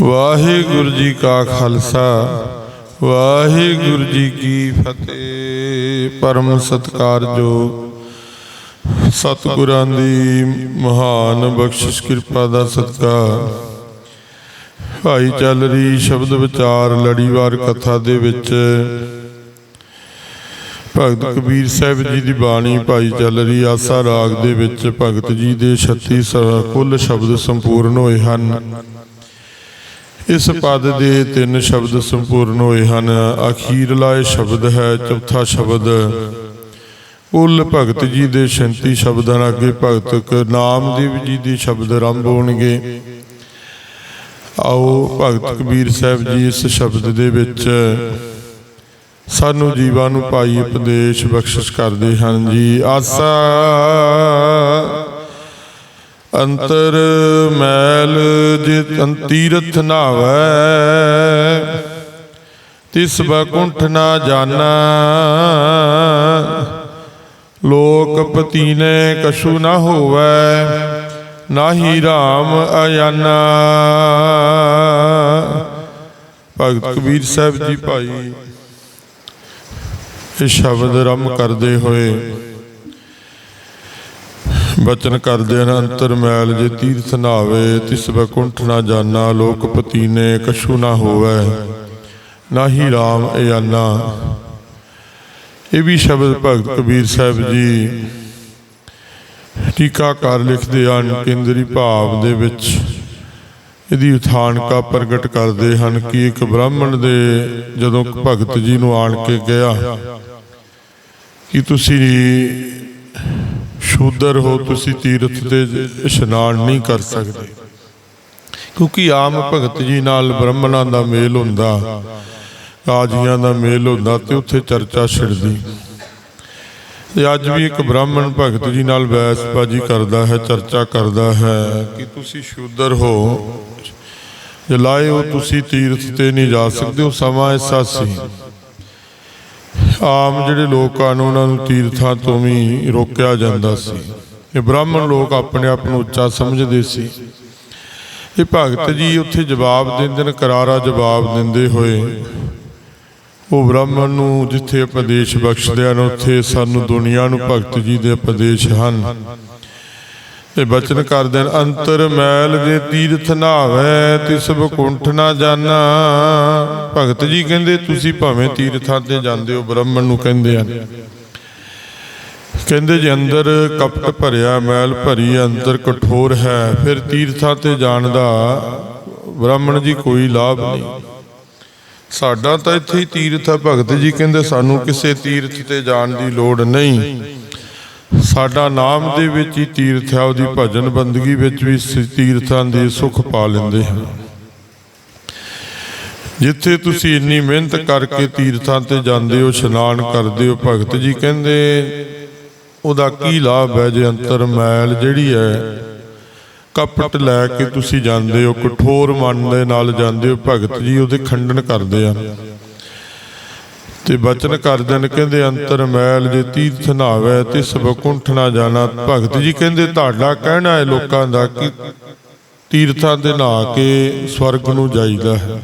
ਵਾਹਿਗੁਰੂ ਜੀ ਕਾ ਖਾਲਸਾ, ਵਾਹਿਗੁਰੂ ਜੀ ਕੀ ਫਤਿਹ। ਪਰਮ ਸਤਕਾਰਯੋਗ ਸਤਿਗੁਰਾਂ ਦੀ ਮਹਾਨ ਬਖਸ਼ਿਸ਼ ਕਿਰਪਾ ਦਾ ਸਤਕਾਰ ਭਾਈ ਚੱਲ ਰਹੀ ਸ਼ਬਦ ਵਿਚਾਰ, ਲੜੀਵਾਰ ਕਥਾ ਦੇ ਵਿੱਚ ਭਗਤ ਕਬੀਰ ਸਾਹਿਬ ਜੀ ਦੀ ਬਾਣੀ ਭਾਈ ਚੱਲ ਰਹੀ ਆਸਾ ਰਾਗ ਦੇ ਵਿੱਚ ਭਗਤ ਜੀ ਦੇ 36 ਕੁੱਲ ਸ਼ਬਦ ਸੰਪੂਰਨ ਹੋਏ ਹਨ। ਇਸ ਪਦ ਦੇ ਤਿੰਨ ਸ਼ਬਦ ਸੰਪੂਰਨ ਹੋਏ ਹਨ। ਅਖੀਰਲਾ ਇਹ ਸ਼ਬਦ ਹੈ, ਚੌਥਾ ਸ਼ਬਦ। ਕੁੱਲ ਭਗਤ ਜੀ ਦੇ 36 ਸ਼ਬਦਾਂ ਨਾਲ ਅੱਗੇ ਭਗਤ ਕ- ਨਾਮਦੇਵ ਜੀ ਦੇ ਸ਼ਬਦ ਆਰੰਭ ਹੋਣਗੇ। ਆਓ ਭਗਤ ਕਬੀਰ ਸਾਹਿਬ ਜੀ ਇਸ ਸ਼ਬਦ ਦੇ ਵਿੱਚ ਸਾਨੂੰ ਜੀਵਾਂ ਨੂੰ ਪਾਈ ਉਪਦੇਸ਼ ਬਖਸ਼ਿਸ਼ ਕਰਦੇ ਹਨ ਜੀ। ਆਸਾ ਅੰਤਰ ਮੈਲ ਜੇ ਤੀਰਥ ਨਾਵੈ ਤਿਸ ਬਕੁੰਠ ਨਾ ਜਾਣਾ। ਲੋਕ ਪਤੀ ਨੇ ਕਛੂ ਨਾ ਹੋਵੈ। ਨਾਹੀ RAM ਅਯਾਨਾ। ਭਗਤ ਕਬੀਰ ਸਾਹਿਬ ਜੀ ਭਾਈ, ਇਹ ਸ਼ਬਦ ਰਮ ਕਰਦੇ ਹੋਏ ਬਚਨ ਕਰਦੇ ਹਨ, ਅੰਤਰ ਮੈਲ ਜੇ ਤੀਰਥ ਨਾਵੇ, ਤਿਸ ਬਕੁੰਠ ਨਾ ਜਾਣਾ ਲੋਕਪਤੀ ਨੇ ਕਛੂ ਨਾ ਹੋਵੈ। ਨਾਹੀ RAM ਅਯਾਨਾ ਇਹ ਵੀ ਸ਼ਬਦ ਭਗਤ ਕਬੀਰ ਸਾਹਿਬ ਜੀ ਟੀਕਾਕਾਰ ਲਿਖਦੇ ਹਨ, ਕੇਂਦਰੀ ਭਾਵ ਦੇ ਵਿੱਚ। ਇਹਦੀ ਉਥਾਨਕਾ ਪ੍ਰਗਟ ਕਰਦੇ ਹਨ ਕਿ ਇੱਕ ਬ੍ਰਾਹਮਣ ਦੇ ਜਦੋਂ ਭਗਤ ਜੀ ਨੂੰ ਆਣ ਕੇ ਗਿਆ ਕਿ ਤੁਸੀਂ ਸ਼ੂਦਰ ਹੋ ਤੁਸੀਂ ਤੀਰਥ ਤੇ ਇਸ਼ਨਾਨ ਨਹੀਂ ਕਰ ਸਕਦੇ। ਕਿਉਂਕਿ ਆਮ ਭਗਤ ਜੀ ਨਾਲ ਬ੍ਰਾਹਮਣਾਂ ਦਾ ਮੇਲ ਹੁੰਦਾ, ਕਾਜੀਆਂ ਦਾ ਮੇਲ ਹੁੰਦਾ ਤੇ ਉੱਥੇ ਚਰਚਾ ਛਿੜਦੀ। ਤੇ ਅੱਜ ਵੀ ਇੱਕ ਬ੍ਰਾਹਮਣ ਭਗਤ ਜੀ ਨਾਲ ਬੈਸਬਾਜੀ ਕਰਦਾ ਹੈ, ਚਰਚਾ ਕਰਦਾ ਹੈ ਕਿ ਤੁਸੀਂ ਸ਼ੂਦਰ ਹੋ, ਜੇ ਲਾਏ ਹੋ ਤੁਸੀਂ ਤੀਰਥ ਤੇ ਨਹੀਂ ਜਾ ਸਕਦੇ, ਉਹ ਸਮਾਂ ਐਸਾ ਸੀ ਆਮ ਜਿਹੜੇ ਲੋਕ ਹਨ, ਉਹਨਾਂ ਨੂੰ ਤੀਰਥਾਂ ਤੋਂ ਵੀ ਰੋਕਿਆ ਜਾਂਦਾ ਸੀ। ਇਹ ਬ੍ਰਾਹਮਣ ਲੋਕ ਆਪਣੇ ਆਪ ਨੂੰ ਉੱਚਾ ਸਮਝਦੇ ਸੀ। ਇਹ ਭਗਤ ਜੀ ਉੱਥੇ ਜਵਾਬ ਦਿੰਦੇ ਨੇ, ਕਰਾਰਾ ਜਵਾਬ ਦਿੰਦੇ ਹੋਏ। ਉਹ ਬ੍ਰਾਹਮਣ ਨੂੰ ਜਿੱਥੇ ਉਪਦੇਸ਼ ਬਖਸ਼ਦੇ ਹਨ, ਉੱਥੇ ਸਾਨੂੰ ਦੁਨੀਆ ਨੂੰ ਭਗਤ ਜੀ ਦੇ ਉਪਦੇਸ਼ ਹਨ। ਇਹ ਬਚਨ ਕਰਦੇ ਹਨ ਅੰਤਰ ਮੈਲ ਜੇ ਤੀਰਥ ਨਾਵੇ ਤਿਸ ਬਕੁੰਠ ਨਾ ਜਾਣਾ ਭਗਤ ਜੀ ਕਹਿੰਦੇ, ਤੁਸੀਂ ਭਾਵੇਂ ਤੀਰਥਾਂ ਤੇ ਜਾਂਦੇ ਹੋ, ਬ੍ਰਾਹਮਣ ਨੂੰ ਕਹਿੰਦੇ ਹਨ। ਕਹਿੰਦੇ ਜੇ ਅੰਦਰ ਕਪਟ ਭਰਿਆ, ਮੈਲ ਭਰੀ, ਅੰਦਰ ਕਠੋਰ ਹੈ, ਫਿਰ ਤੀਰਥਾਂ ਤੇ ਜਾਣ ਦਾ ਬ੍ਰਾਹਮਣ ਜੀ ਕੋਈ ਲਾਭ ਨਹੀਂ। ਸਾਡਾ ਤਾਂ ਇੱਥੇ ਹੀ ਤੀਰਥ ਹੈ, ਭਗਤ ਜੀ ਕਹਿੰਦੇ, ਸਾਨੂੰ ਕਿਸੇ ਤੀਰਥ ਤੇ ਜਾਣ ਦੀ ਲੋੜ ਨਹੀਂ। ਸਾਡਾ ਨਾਮ ਦੇ ਵਿੱਚ ਹੀ ਤੀਰਥ ਹੈ, ਉਹਦੀ ਭਜਨ ਬੰਦਗੀ ਵਿੱਚ ਵੀ ਤੀਰਥਾਂ ਦੇ ਸੁੱਖ ਪਾ ਲੈਂਦੇ ਹਨ ਜਿੱਥੇ ਤੁਸੀਂ ਇੰਨੀ ਮਿਹਨਤ ਕਰਕੇ ਤੀਰਥਾਂ ਤੇ ਜਾਂਦੇ ਹੋ, ਇਸ਼ਨਾਨ ਕਰਦੇ ਹੋ, ਭਗਤ ਜੀ ਕਹਿੰਦੇ, ਉਹਦਾ ਕੀ ਲਾਭ ਹੈ ਜੇ ਅੰਤਰ ਮੈਲ ਜਿਹੜੀ ਹੈ, ਕਪਟ ਲੈ ਕੇ ਤੁਸੀਂ ਜਾਂਦੇ ਹੋ, ਕਠੋਰ ਮਨ ਦੇ ਨਾਲ ਜਾਂਦੇ ਹੋ, ਭਗਤ ਜੀ ਉਹਦੇ ਖੰਡਨ ਕਰਦੇ ਆ। ਤੇ ਬਚਨ ਕਰਦੇ ਨੇ ਕਹਿੰਦੇ ਅੰਤਰ ਮੈਲ ਜੇ ਤੀਰਥ ਨਾਵੇ ਤਿਸ ਬਕੁੰਠ ਨਾ ਜਾਣਾ। ਭਗਤ ਜੀ ਕਹਿੰਦੇ ਤੁਹਾਡਾ ਕਹਿਣਾ ਹੈ ਲੋਕਾਂ ਦਾ ਕਿ ਤੀਰਥਾਂ ਦੇ ਨਹਾ ਕੇ ਸਵਰਗ ਨੂੰ ਜਾਈਦਾ ਹੈ।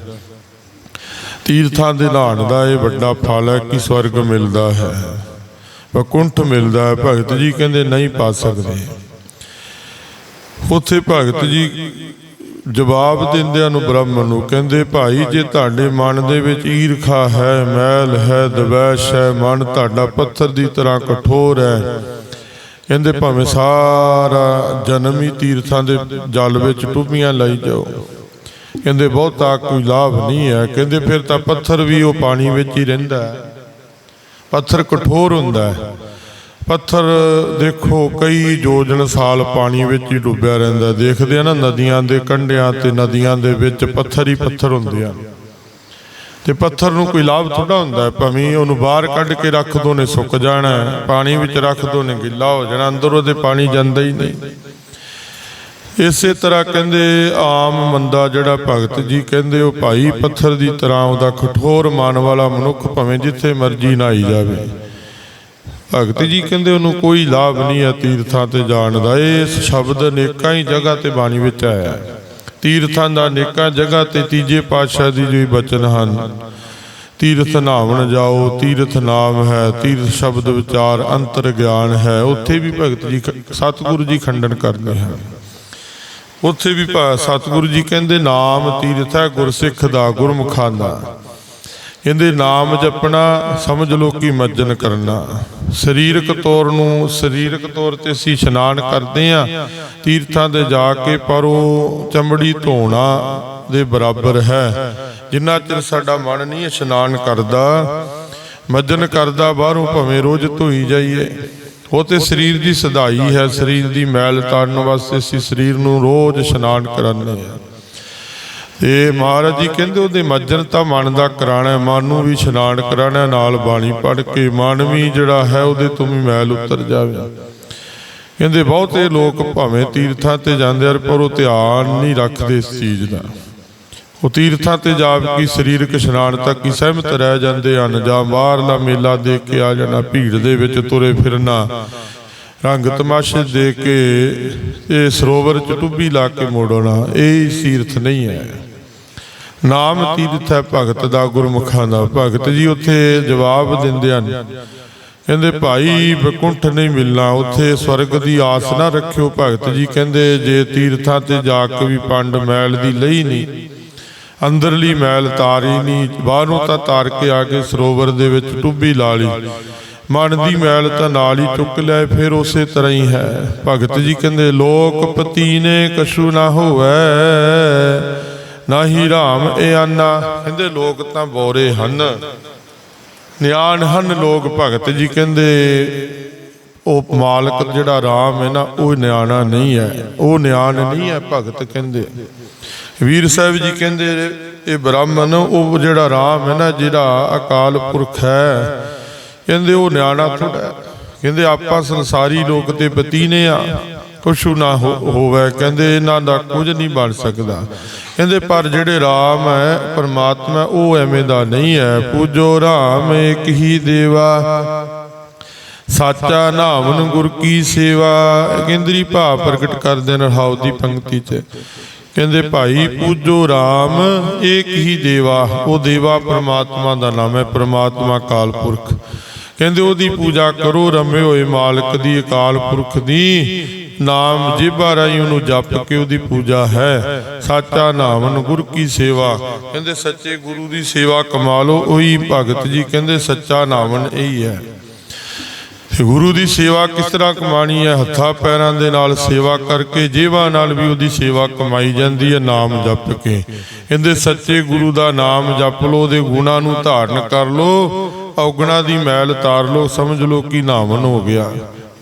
ਤੀਰਥਾਂ ਦੇ ਨਹਾਉਣ ਦਾ ਇਹ ਵੱਡਾ ਫਲ ਹੈ ਕਿ ਸਵਰਗ ਮਿਲਦਾ ਹੈ। ਬਕੁੰਠ ਮਿਲਦਾ ਹੈ, ਭਗਤ ਜੀ ਕਹਿੰਦੇ ਨਹੀਂ ਪਾ ਸਕਦੇ। ਉੱਥੇ ਭਗਤ ਜੀ ਜਵਾਬ ਦਿੰਦਿਆਂ ਨੂੰ ਬ੍ਰਾਹਮਣ ਨੂੰ ਕਹਿੰਦੇ, ਭਾਈ, ਜੇ ਤੁਹਾਡੇ ਮਨ ਦੇ ਵਿੱਚ ਈਰਖਾ ਹੈ, ਮੈਲ ਹੈ, ਦਵੈਸ਼ ਹੈ, ਮਨ ਤੁਹਾਡਾ ਪੱਥਰ ਦੀ ਤਰ੍ਹਾਂ ਕਠੋਰ ਹੈ। ਕਹਿੰਦੇ, ਭਾਵੇਂ ਸਾਰਾ ਜਨਮ ਹੀ ਤੀਰਥਾਂ ਦੇ ਜਲ ਵਿੱਚ ਟੁੱਬੀਆਂ ਲਾਈ ਜਾਓ। ਕਹਿੰਦੇ, ਬਹੁਤਾ ਕੋਈ ਲਾਭ ਨਹੀਂ ਹੈ। ਕਹਿੰਦੇ, ਫਿਰ ਤਾਂ ਪੱਥਰ ਵੀ ਉਹ ਪਾਣੀ ਵਿੱਚ ਹੀ ਰਹਿੰਦਾ ਹੈ। ਪੱਥਰ ਕਠੋਰ ਹੁੰਦਾ ਹੈ। ਪੱਥਰ ਦੇਖੋ ਕਈ ਯੋਜਨ ਸਾਲ ਪਾਣੀ ਵਿੱਚ ਹੀ ਡੁੱਬਿਆ ਰਹਿੰਦਾ ਦੇਖਦੇ ਆ ਨਾ ਨਦੀਆਂ ਦੇ ਕੰਢਿਆਂ ਤੇ ਨਦੀਆਂ ਦੇ ਵਿੱਚ ਪੱਥਰ ਹੀ ਪੱਥਰ ਹੁੰਦੇ ਆ। ਤੇ ਪੱਥਰ ਨੂੰ ਕੋਈ ਲਾਭ ਥੋੜਾ ਹੁੰਦਾ ਹੈ, ਭਾਵੇਂ ਉਹਨੂੰ ਬਾਹਰ ਕੱਢ ਕੇ ਰੱਖ ਦੋ ਨੇ ਸੁੱਕ ਜਾਣਾ ਪਾਣੀ ਵਿੱਚ ਰੱਖ ਦੋ ਨੇ ਗਿੱਲਾ ਹੋ ਜਾਣਾ ਅੰਦਰ ਉਹਦੇ ਪਾਣੀ ਜਾਂਦਾ ਹੀ ਨਹੀਂ। ਇਸੇ ਤਰ੍ਹਾਂ ਕਹਿੰਦੇ ਆਮ ਮੰਦਾ ਜਿਹੜਾ ਭਗਤ ਜੀ ਕਹਿੰਦੇ ਉਹ ਭਾਈ ਪੱਥਰ ਦੀ ਤਰ੍ਹਾਂ ਉਹਦਾ ਕਠੋਰ ਮਨ ਵਾਲਾ ਮਨੁੱਖ ਭਾਵੇਂ ਜਿੱਥੇ ਮਰਜ਼ੀ ਨਹਾਈ ਜਾਵੇ। ਭਗਤ ਜੀ ਕਹਿੰਦੇ ਉਹਨੂੰ ਕੋਈ ਲਾਭ ਨਹੀਂ ਹੈ ਤੀਰਥਾਂ ਤੇ ਜਾਣ ਦਾ। ਇਹ ਸ਼ਬਦ ਅਨੇਕਾਂ ਹੀ ਜਗ੍ਹਾ ਤੇ ਬਾਣੀ ਵਿੱਚ ਆਇਆ ਹੈ। ਤੀਰਥਾਂ ਦਾ ਅਨੇਕਾਂ ਜਗ੍ਹਾ ਤੇ ਤੀਜੇ ਪਾਤਸ਼ਾਹ ਦੀ ਜੋ ਬਚਨ ਹਨ, ਤੀਰਥ ਨਾਵਣ ਜਾਓ, ਤੀਰਥ ਨਾਮ ਹੈ, ਤੀਰਥ ਸ਼ਬਦ ਵਿਚਾਰ, ਅੰਤਰ ਗਿਆਨ ਹੈ, ਉੱਥੇ ਵੀ ਭਗਤ ਜੀ ਸਤਿਗੁਰੂ ਜੀ ਖੰਡਨ ਕਰਦੇ ਹਨ। ਉੱਥੇ ਵੀ ਭਾ- ਸਤਿਗੁਰੂ ਜੀ ਕਹਿੰਦੇ ਨਾਮ ਤੀਰਥ ਹੈ, ਗੁਰਸਿੱਖ ਦਾ ਗੁਰਮੁਖਾਂ ਦਾ। ਇਹਦੇ ਨਾਮ ਜਪਣਾ, ਸਮਝ ਲਓ ਕਿ ਮੱਜਨ ਕਰਨਾ। ਸਰੀਰਕ ਤੌਰ ਨੂੰ ਸਰੀਰਕ ਤੌਰ ਤੇ ਅਸੀਂ ਇਸ਼ਨਾਨ ਕਰਦੇ ਆ ਤੀਰਥਾਂ ਤੇ ਜਾ ਕੇ ਪਰ ਉਹ ਚਮੜੀ ਧੋਣਾ ਦੇ ਬਰਾਬਰ ਹੈ। ਜਿੰਨਾ ਚਿਰ ਸਾਡਾ ਮਨ ਨਹੀਂ ਇਸ਼ਨਾਨ ਕਰਦਾ, ਮੱਜਨ ਕਰਦਾ ਬਾਹਰੋਂ ਭਾਵੇਂ ਰੋਜ਼ ਧੋਈ ਜਾਈਏ। ਉਹ ਤੇ ਸਰੀਰ ਦੀ ਸਦਾਈ ਹੈ, ਸਰੀਰ ਦੀ ਮੈਲ ਤਾੜਨ ਵਾਸਤੇ ਅਸੀਂ ਸਰੀਰ ਨੂੰ ਰੋਜ਼ ਇਸ਼ਨਾਨ ਕਰਾਉਂਦੇ ਆ ਤੇ ਮਹਾਰਾਜ ਜੀ, ਕਹਿੰਦੇ ਉਹਦੇ ਮੱਜਨ ਤਾਂ ਮਨ ਦਾ ਕਰਾਣਾ ਮਨ ਨੂੰ ਵੀ ਇਸ਼ਨਾਨ ਕਰਾਣਾ ਨਾਲ ਬਾਣੀ ਪੜ੍ਹ ਕੇ ਮਨ ਵੀ ਜਿਹੜਾ ਹੈ, ਉਹਦੇ ਤੋਂ ਵੀ ਮੈਲ ਉਤਰ ਜਾਵੇ। ਕਹਿੰਦੇ ਬਹੁਤੇ ਲੋਕ ਭਾਵੇਂ ਤੀਰਥਾਂ ਤੇ ਜਾਂਦੇ ਹਨ, ਪਰ ਉਹ ਧਿਆਨ ਨਹੀਂ ਰੱਖਦੇ ਇਸ ਚੀਜ਼ ਦਾ। ਉਹ ਤੀਰਥਾਂ ਤੇ ਜਾ ਕੇ ਸਰੀਰਕ ਇਸ਼ਨਾਨ ਤੱਕ ਹੀ ਸਹਿਮਤ ਰਹਿ ਜਾਂਦੇ ਹਨ, ਜਾਂ ਬਾਹਰਲਾ ਮੇਲਾ ਦੇਖ ਕੇ ਆ ਜਾਣਾ, ਭੀੜ ਦੇ ਵਿੱਚ ਤੁਰੇ ਫਿਰਨਾ। ਰੰਗ ਤਮਾਸ਼ੇ ਦੇ ਕੇ ਇਹ ਸਰੋਵਰ ਚ ਟੁੱਬੀ ਲਾ ਕੇ ਮੋੜਨਾ ਇਹ ਤੀਰਥ ਨਹੀਂ ਹੈ। ਨਾਮ ਤੀਰਥ ਹੈ ਭਗਤ ਦਾ ਗੁਰਮੁਖਾਂ ਦਾ ਭਗਤ। ਜੀ ਉੱਥੇ ਜਵਾਬ ਦਿੰਦੇ ਹਨ। ਕਹਿੰਦੇ ਭਾਈ ਬਕੁੰਠ ਨਹੀਂ ਮਿਲਣਾ ਉੱਥੇ ਸਵਰਗ ਦੀ ਆਸ ਨਾ ਰੱਖਿਓ ਭਗਤ ਜੀ। ਕਹਿੰਦੇ ਜੇ ਤੀਰਥਾਂ ਤੇ ਜਾ ਕੇ ਵੀ ਪੰਡ ਮੈਲ ਦੀ ਲਈ ਨਹੀਂ। ਅੰਦਰਲੀ ਮੈਲ ਤਾਰੀ ਨਹੀਂ ਬਾਹਰੋਂ ਤਾਂ ਤਾਰ ਕੇ ਆ ਕੇ ਸਰੋਵਰ ਦੇ ਵਿੱਚ ਟੁੱਬੀ ਲਾ ਲਈ ਮਨ ਦੀ ਮੈਲ ਤਾਂ ਨਾਲ ਹੀ ਚੁੱਕ ਲਿਆ ਫਿਰ ਉਸੇ ਤਰ੍ਹਾਂ ਹੀ ਹੈ। ਭਗਤ ਜੀ ਕਹਿੰਦੇ ਲੋਕ ਪਤੀ ਨੇ ਕਛੂ ਨਾ ਹੋਵੇ। ਨਾਹੀ ਰਾਮ ਇਹ ਆਨਾ। ਕਹਿੰਦੇ ਲੋਕ ਤਾਂ ਬੋਰੇ ਹਨ। ਨਿਆਣ ਹਨ ਲੋਕ ਭਗਤ ਜੀ ਕਹਿੰਦੇ ਉਹ ਮਾਲਕ ਜਿਹੜਾ ਰਾਮ ਹੈ ਨਾ ਉਹ ਨਿਆਣਾ ਨਹੀਂ ਹੈ। ਉਹ ਨਿਆਣ ਨਹੀਂ ਹੈ ਭਗਤ ਕਹਿੰਦੇ। ਵੀਰ ਸਾਹਿਬ ਜੀ ਕਹਿੰਦੇ ਇਹ ਬ੍ਰਾਹਮਣ ਉਹ ਜਿਹੜਾ ਰਾਮ ਹੈ ਨਾ ਜਿਹੜਾ ਅਕਾਲ ਪੁਰਖ ਹੈ ਕਹਿੰਦੇ ਉਹ ਨਿਆਣਾ ਥੋੜਾ ਕਹਿੰਦੇ ਆਪਾਂ ਸੰਸਾਰੀ ਲੋਕ ਤੇ ਪਤੀ ਨੇ ਆ, ਕੁਛ ਨਾ ਹੋਵੇ। ਕਹਿੰਦੇ ਇਹਨਾਂ ਦਾ ਕੁਝ ਨਹੀਂ ਬਣ ਸਕਦਾ। ਕਹਿੰਦੇ ਪਰ ਜਿਹੜੇ ਰਾਮ ਹੈ, ਪਰਮਾਤਮਾ, ਉਹ ਐਵੇਂ ਦਾ ਨਹੀਂ ਹੈ। ਪੂਜੋ ਰਾਮ ਏਕ ਹੀ ਦੇਵਾ, ਸਾਚਾ ਨਾਮਨ ਗੁਰ ਕੀ ਸੇਵਾ। ਕੇਂਦਰੀ ਭਾਵ ਪ੍ਰਗਟ ਕਰਦੇ ਨੇ ਰਹਾਉ ਦੀ ਪੰਕਤੀ 'ਚ। ਕਹਿੰਦੇ ਭਾਈ ਪੂਜੋ RAM ਏਕ ਹੀ ਦੇਵਾ, ਉਹ ਦੇਵਾ ਪਰਮਾਤਮਾ ਦਾ ਨਾਮ ਹੈ, ਪਰਮਾਤਮਾ ਕਾਲ ਪੁਰਖ। ਕਹਿੰਦੇ ਉਹਦੀ ਪੂਜਾ ਕਰੋ, ਰਮੇ ਹੋਏ ਮਾਲਕ ਦੀ ਅਕਾਲ ਪੁਰਖ ਦੀ। ਨਾਮ ਜੀਭਾ ਰਾਈ ਉਹਨੂੰ ਜਪ ਕੇ ਉਹਦੀ ਪੂਜਾ ਹੈ। ਸਾਚਾ ਨਾਮਨ ਗੁਰ ਕੀ ਸੇਵਾ। ਕਹਿੰਦੇ ਸੱਚੇ ਗੁਰੂ ਦੀ ਸੇਵਾ ਕਮਾ ਲਓ ਉਹੀ ਭਗਤ ਜੀ ਕਹਿੰਦੇ ਸੱਚਾ ਨਾਮਨ ਇਹੀ ਹੈ। ਗੁਰੂ ਦੀ ਸੇਵਾ ਕਿਸ ਤਰ੍ਹਾਂ ਕਮਾਣੀ ਹੈ? ਹੱਥਾਂ ਪੈਰਾਂ ਦੇ ਨਾਲ ਸੇਵਾ ਕਰਕੇ ਜੀਵਾਂ ਨਾਲ ਵੀ ਉਹਦੀ ਸੇਵਾ ਕਮਾਈ ਜਾਂਦੀ ਹੈ, ਨਾਮ ਜਪ ਕੇ। ਕਹਿੰਦੇ ਸੱਚੇ ਗੁਰੂ ਦਾ ਨਾਮ ਜਪ ਲੋ ਉਹਦੇ ਗੁਣਾਂ ਨੂੰ ਧਾਰਨ ਕਰ ਲੋ ਔਗਣਾ ਦੀ ਮੈਲ ਤਾਰ ਲਓ, ਸਮਝ ਲੋ ਕਿ ਨਾਮਨ ਹੋ ਗਿਆ।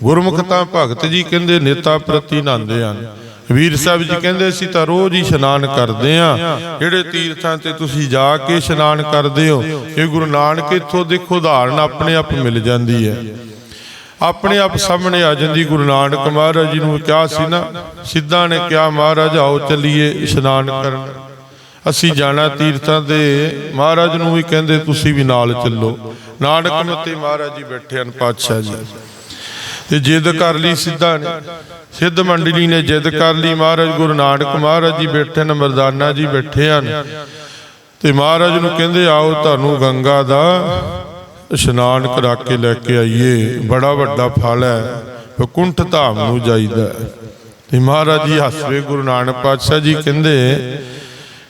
ਗੁਰਮੁਖ ਤਾਂ ਭਗਤ ਜੀ ਕਹਿੰਦੇ, ਨੇਤਾ ਪ੍ਰਤੀ ਨਹਾਉਂਦੇ ਹਨ ਵੀਰ ਸਾਹਿਬ ਜੀ ਕਹਿੰਦੇ ਸੀ ਤਾਂ ਰੋਜ਼ ਹੀ ਇਸ਼ਨਾਨ ਕਰਦੇ ਆ। ਜਿਹੜੇ ਤੀਰਥਾਂ ਤੇ ਤੁਸੀਂ ਜਾ ਕੇ ਇਸ਼ਨਾਨ ਕਰਦੇ ਹੋ, ਇਹ ਗੁਰੂ ਨਾਨਕ ਇੱਥੋਂ ਦੇਖੋ ਉਦਾਹਰਨ ਆਪਣੇ ਆਪ ਮਿਲ ਜਾਂਦੀ ਹੈ। ਆਪਣੇ ਆਪ ਸਾਹਮਣੇ ਆ ਜਾਂਦੀ ਗੁਰੂ ਨਾਨਕ ਮਹਾਰਾਜ ਜੀ ਨੂੰ ਕਿਹਾ ਸੀ ਨਾ, ਸਿੱਧਾ ਨੇ ਕਿਹਾ, ਮਹਾਰਾਜ, ਆਓ ਚੱਲੀਏ ਇਸ਼ਨਾਨ ਕਰਨ। ਅਸੀਂ ਜਾਣਾ ਤੀਰਥਾਂ ਤੇ। ਮਹਾਰਾਜ ਨੂੰ ਵੀ ਕਹਿੰਦੇ, ਤੁਸੀਂ ਵੀ ਨਾਲ ਚੱਲੋ। ਨਾਨਕ ਨੂੰ ਮਹਾਰਾਜ ਜੀ ਬੈਠੇ ਹਨ, ਪਾਤਸ਼ਾਹ ਜੀ। ਤੇ ਜਿੱਦ ਕਰ ਲਈ ਸਿੱਧਾ ਨੇ। ਸਿੱਧ ਮੰਡਲੀ ਨੇ ਜਿੱਦ ਕਰ ਲਈ। ਮਹਾਰਾਜ ਗੁਰੂ ਨਾਨਕ ਮਹਾਰਾਜ ਜੀ ਬੈਠੇ ਨੇ ਮਰਦਾਨਾ ਜੀ ਬੈਠੇ ਹਨ। ਤੇ ਮਹਾਰਾਜ ਨੂੰ ਕਹਿੰਦੇ, ਆਓ ਤੁਹਾਨੂੰ ਗੰਗਾ ਦਾ ਇਸ਼ਨਾਨ ਕਰਾ ਕੇ ਲੈ ਕੇ ਆਈਏ। ਬੜਾ ਵੱਡਾ ਫਲ ਹੈ। ਵਕੁੰਠ ਧਾਮ ਨੂੰ ਜਾਈਦਾ ਤੇ ਮਹਾਰਾਜ ਜੀ ਹੱਸਵੇ ਗੁਰੂ ਨਾਨਕ ਪਾਤਸ਼ਾਹ ਜੀ ਕਹਿੰਦੇ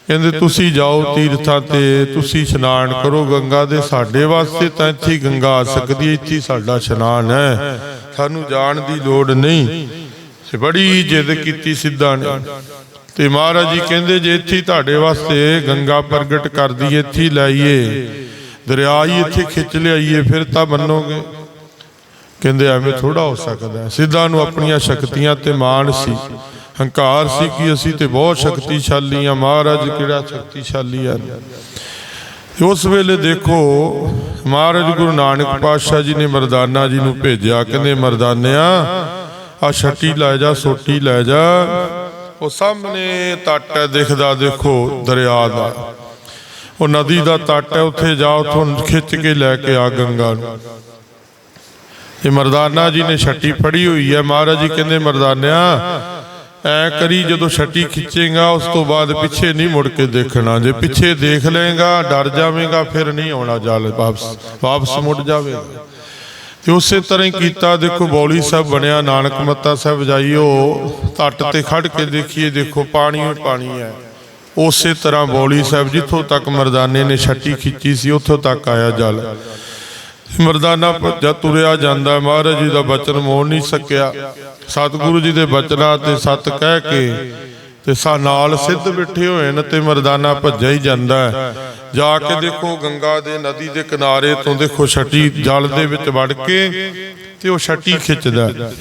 ਕਹਿੰਦੇ, ਤੁਸੀਂ ਜਾਓ ਤੀਰਥਾਂ ਤੇ, ਤੁਸੀਂ ਇਸ਼ਨਾਨ ਕਰੋ ਗੰਗਾ ਦੇ। ਸਾਡੇ ਵਾਸਤੇ ਤਾਂ ਇੱਥੇ ਗੰਗਾ ਆ ਸਕਦੀ ਹੈ, ਇੱਥੇ ਸਾਡਾ ਇਸ਼ਨਾਨ ਹੈ। ਸਾਨੂੰ ਜਾਣ ਦੀ ਲੋੜ ਨਹੀਂ। ਬੜੀ ਜਿੱਦ ਕੀਤੀ ਸਿੱਧਾ ਨੇ। ਤੇ ਮਹਾਰਾਜ ਜੀ ਕਹਿੰਦੇ, ਜੇ ਇੱਥੇ ਤੁਹਾਡੇ ਵਾਸਤੇ ਗੰਗਾ ਪ੍ਰਗਟ ਕਰਦੀ ਇੱਥੇ ਲਾਈਏ। ਦਰਿਆ ਹੀ ਇੱਥੇ ਖਿੱਚ ਲਿਆਈਏ, ਫਿਰ ਤਾਂ ਮੰਨੋਗੇ? ਕਹਿੰਦੇ, ਐਵੇਂ ਥੋੜਾ ਹੋ ਸਕਦਾ ਸਿੱਧਾ ਨੂੰ ਆਪਣੀਆਂ ਸ਼ਕਤੀਆਂ ਤੇ ਮਾਣ ਸੀ। ਹੰਕਾਰ ਸੀ ਕਿ ਅਸੀਂ ਤੇ ਬਹੁਤ ਸ਼ਕਤੀਸ਼ਾਲੀ ਆ ਮਹਾਰਾਜ ਕਿਹੜਾ ਸ਼ਕਤੀਸ਼ਾਲੀ ਆ ਉਸ ਵੇਲੇ ਦੇਖੋ, ਮਹਾਰਾਜ ਗੁਰੂ ਨਾਨਕ ਪਾਤਸ਼ਾਹ ਜੀ ਨੇ ਮਰਦਾਨਾ ਜੀ ਨੂੰ ਭੇਜਿਆ। ਕਹਿੰਦੇ, ਮਰਦਾਨਿਆ ਆ ਛੱਟੀ ਲੈ ਜਾ, ਸੋਟੀ ਲੈ ਜਾ। ਉਹ ਸਾਹਮਣੇ ਤੱਟ ਹੈ, ਦਿਖਦਾ ਦੇਖੋ, ਦਰਿਆ ਦਾ। ਉਹ ਨਦੀ ਦਾ ਤੱਟ ਹੈ, ਉੱਥੇ ਜਾ, ਉੱਥੋਂ ਖਿੱਚ ਕੇ ਲੈ ਕੇ ਆ ਗੰਗਾ ਨੂੰ। ਇਹ ਮਰਦਾਨਾ ਜੀ ਨੇ ਛੱਟੀ ਫੜੀ ਹੋਈ ਹੈ। ਮਹਾਰਾਜ ਜੀ ਕਹਿੰਦੇ, ਮਰਦਾਨਿਆ ਐ ਕਰੀ ਜਦੋਂ ਛੱਟੀ ਖਿੱਚੇਗਾ, ਉਸ ਤੋਂ ਬਾਅਦ ਪਿੱਛੇ ਨਹੀਂ ਮੁੜ ਕੇ ਦੇਖਣਾ। ਜੇ ਪਿੱਛੇ ਦੇਖ ਲਏਗਾ, ਡਰ ਜਾਵੇਂਗਾ, ਫਿਰ ਨਹੀਂ ਆਉਣਾ ਜਲ ਵਾਪਸ ਵਾਪਸ ਮੁੜ ਜਾਵੇਗਾ। ਤੇ ਉਸੇ ਤਰ੍ਹਾਂ ਹੀ ਕੀਤਾ। ਦੇਖੋ, ਬੌਲੀ ਸਾਹਿਬ ਬਣਿਆ, ਨਾਨਕ ਮੱਤਾ ਸਾਹਿਬ ਜਾਈਓ, ਤੱਟ ਤੇ ਖੜ ਕੇ ਦੇਖੀਏ। ਦੇਖੋ, ਪਾਣੀ ਹੀ ਪਾਣੀ ਹੈ। ਉਸੇ ਤਰ੍ਹਾਂ ਬੌਲੀ ਸਾਹਿਬ ਜਿੱਥੋਂ ਤੱਕ ਮਰਦਾਨੇ ਨੇ ਛੱਟੀ ਖਿੱਚੀ ਸੀ, ਉੱਥੋਂ ਤੱਕ ਆਇਆ ਜਲ। ਮਰਦਾਨਾ ਭੱਜਾ ਤੁਰਿਆ ਜਾਂਦਾ। ਮਹਾਰਾਜ ਜੀ ਦਾ ਬਚਨ ਮੋੜ ਨਹੀਂ ਸਕਿਆ। ਸਤਿਗੁਰੂ ਜੀ ਦੇ ਬਚਨਾਂ ਤੇ ਸਤ ਕਹਿ ਕੇ ਤੇ ਸਾ ਨਾਲ ਸਿੱਧ ਬਿਠੇ ਹੋਏ ਨੇ ਤੇ ਮਰਦਾਨਾ ਭੱਜਿਆ ਹੀ ਜਾਂਦਾ ਜਾ ਕੇ ਦੇਖੋ ਗੰਗਾ ਦੇ ਨਦੀ ਦੇ ਕਿਨਾਰੇ ਤੋਂ ਦੇਖੋ ਛੱਟੀ ਜਲ ਦੇ ਵਿੱਚ ਵੜ ਕੇ ਤੇ ਉਹ ਛੱਟੀ ਖਿੱਚਦਾ ਹੈ।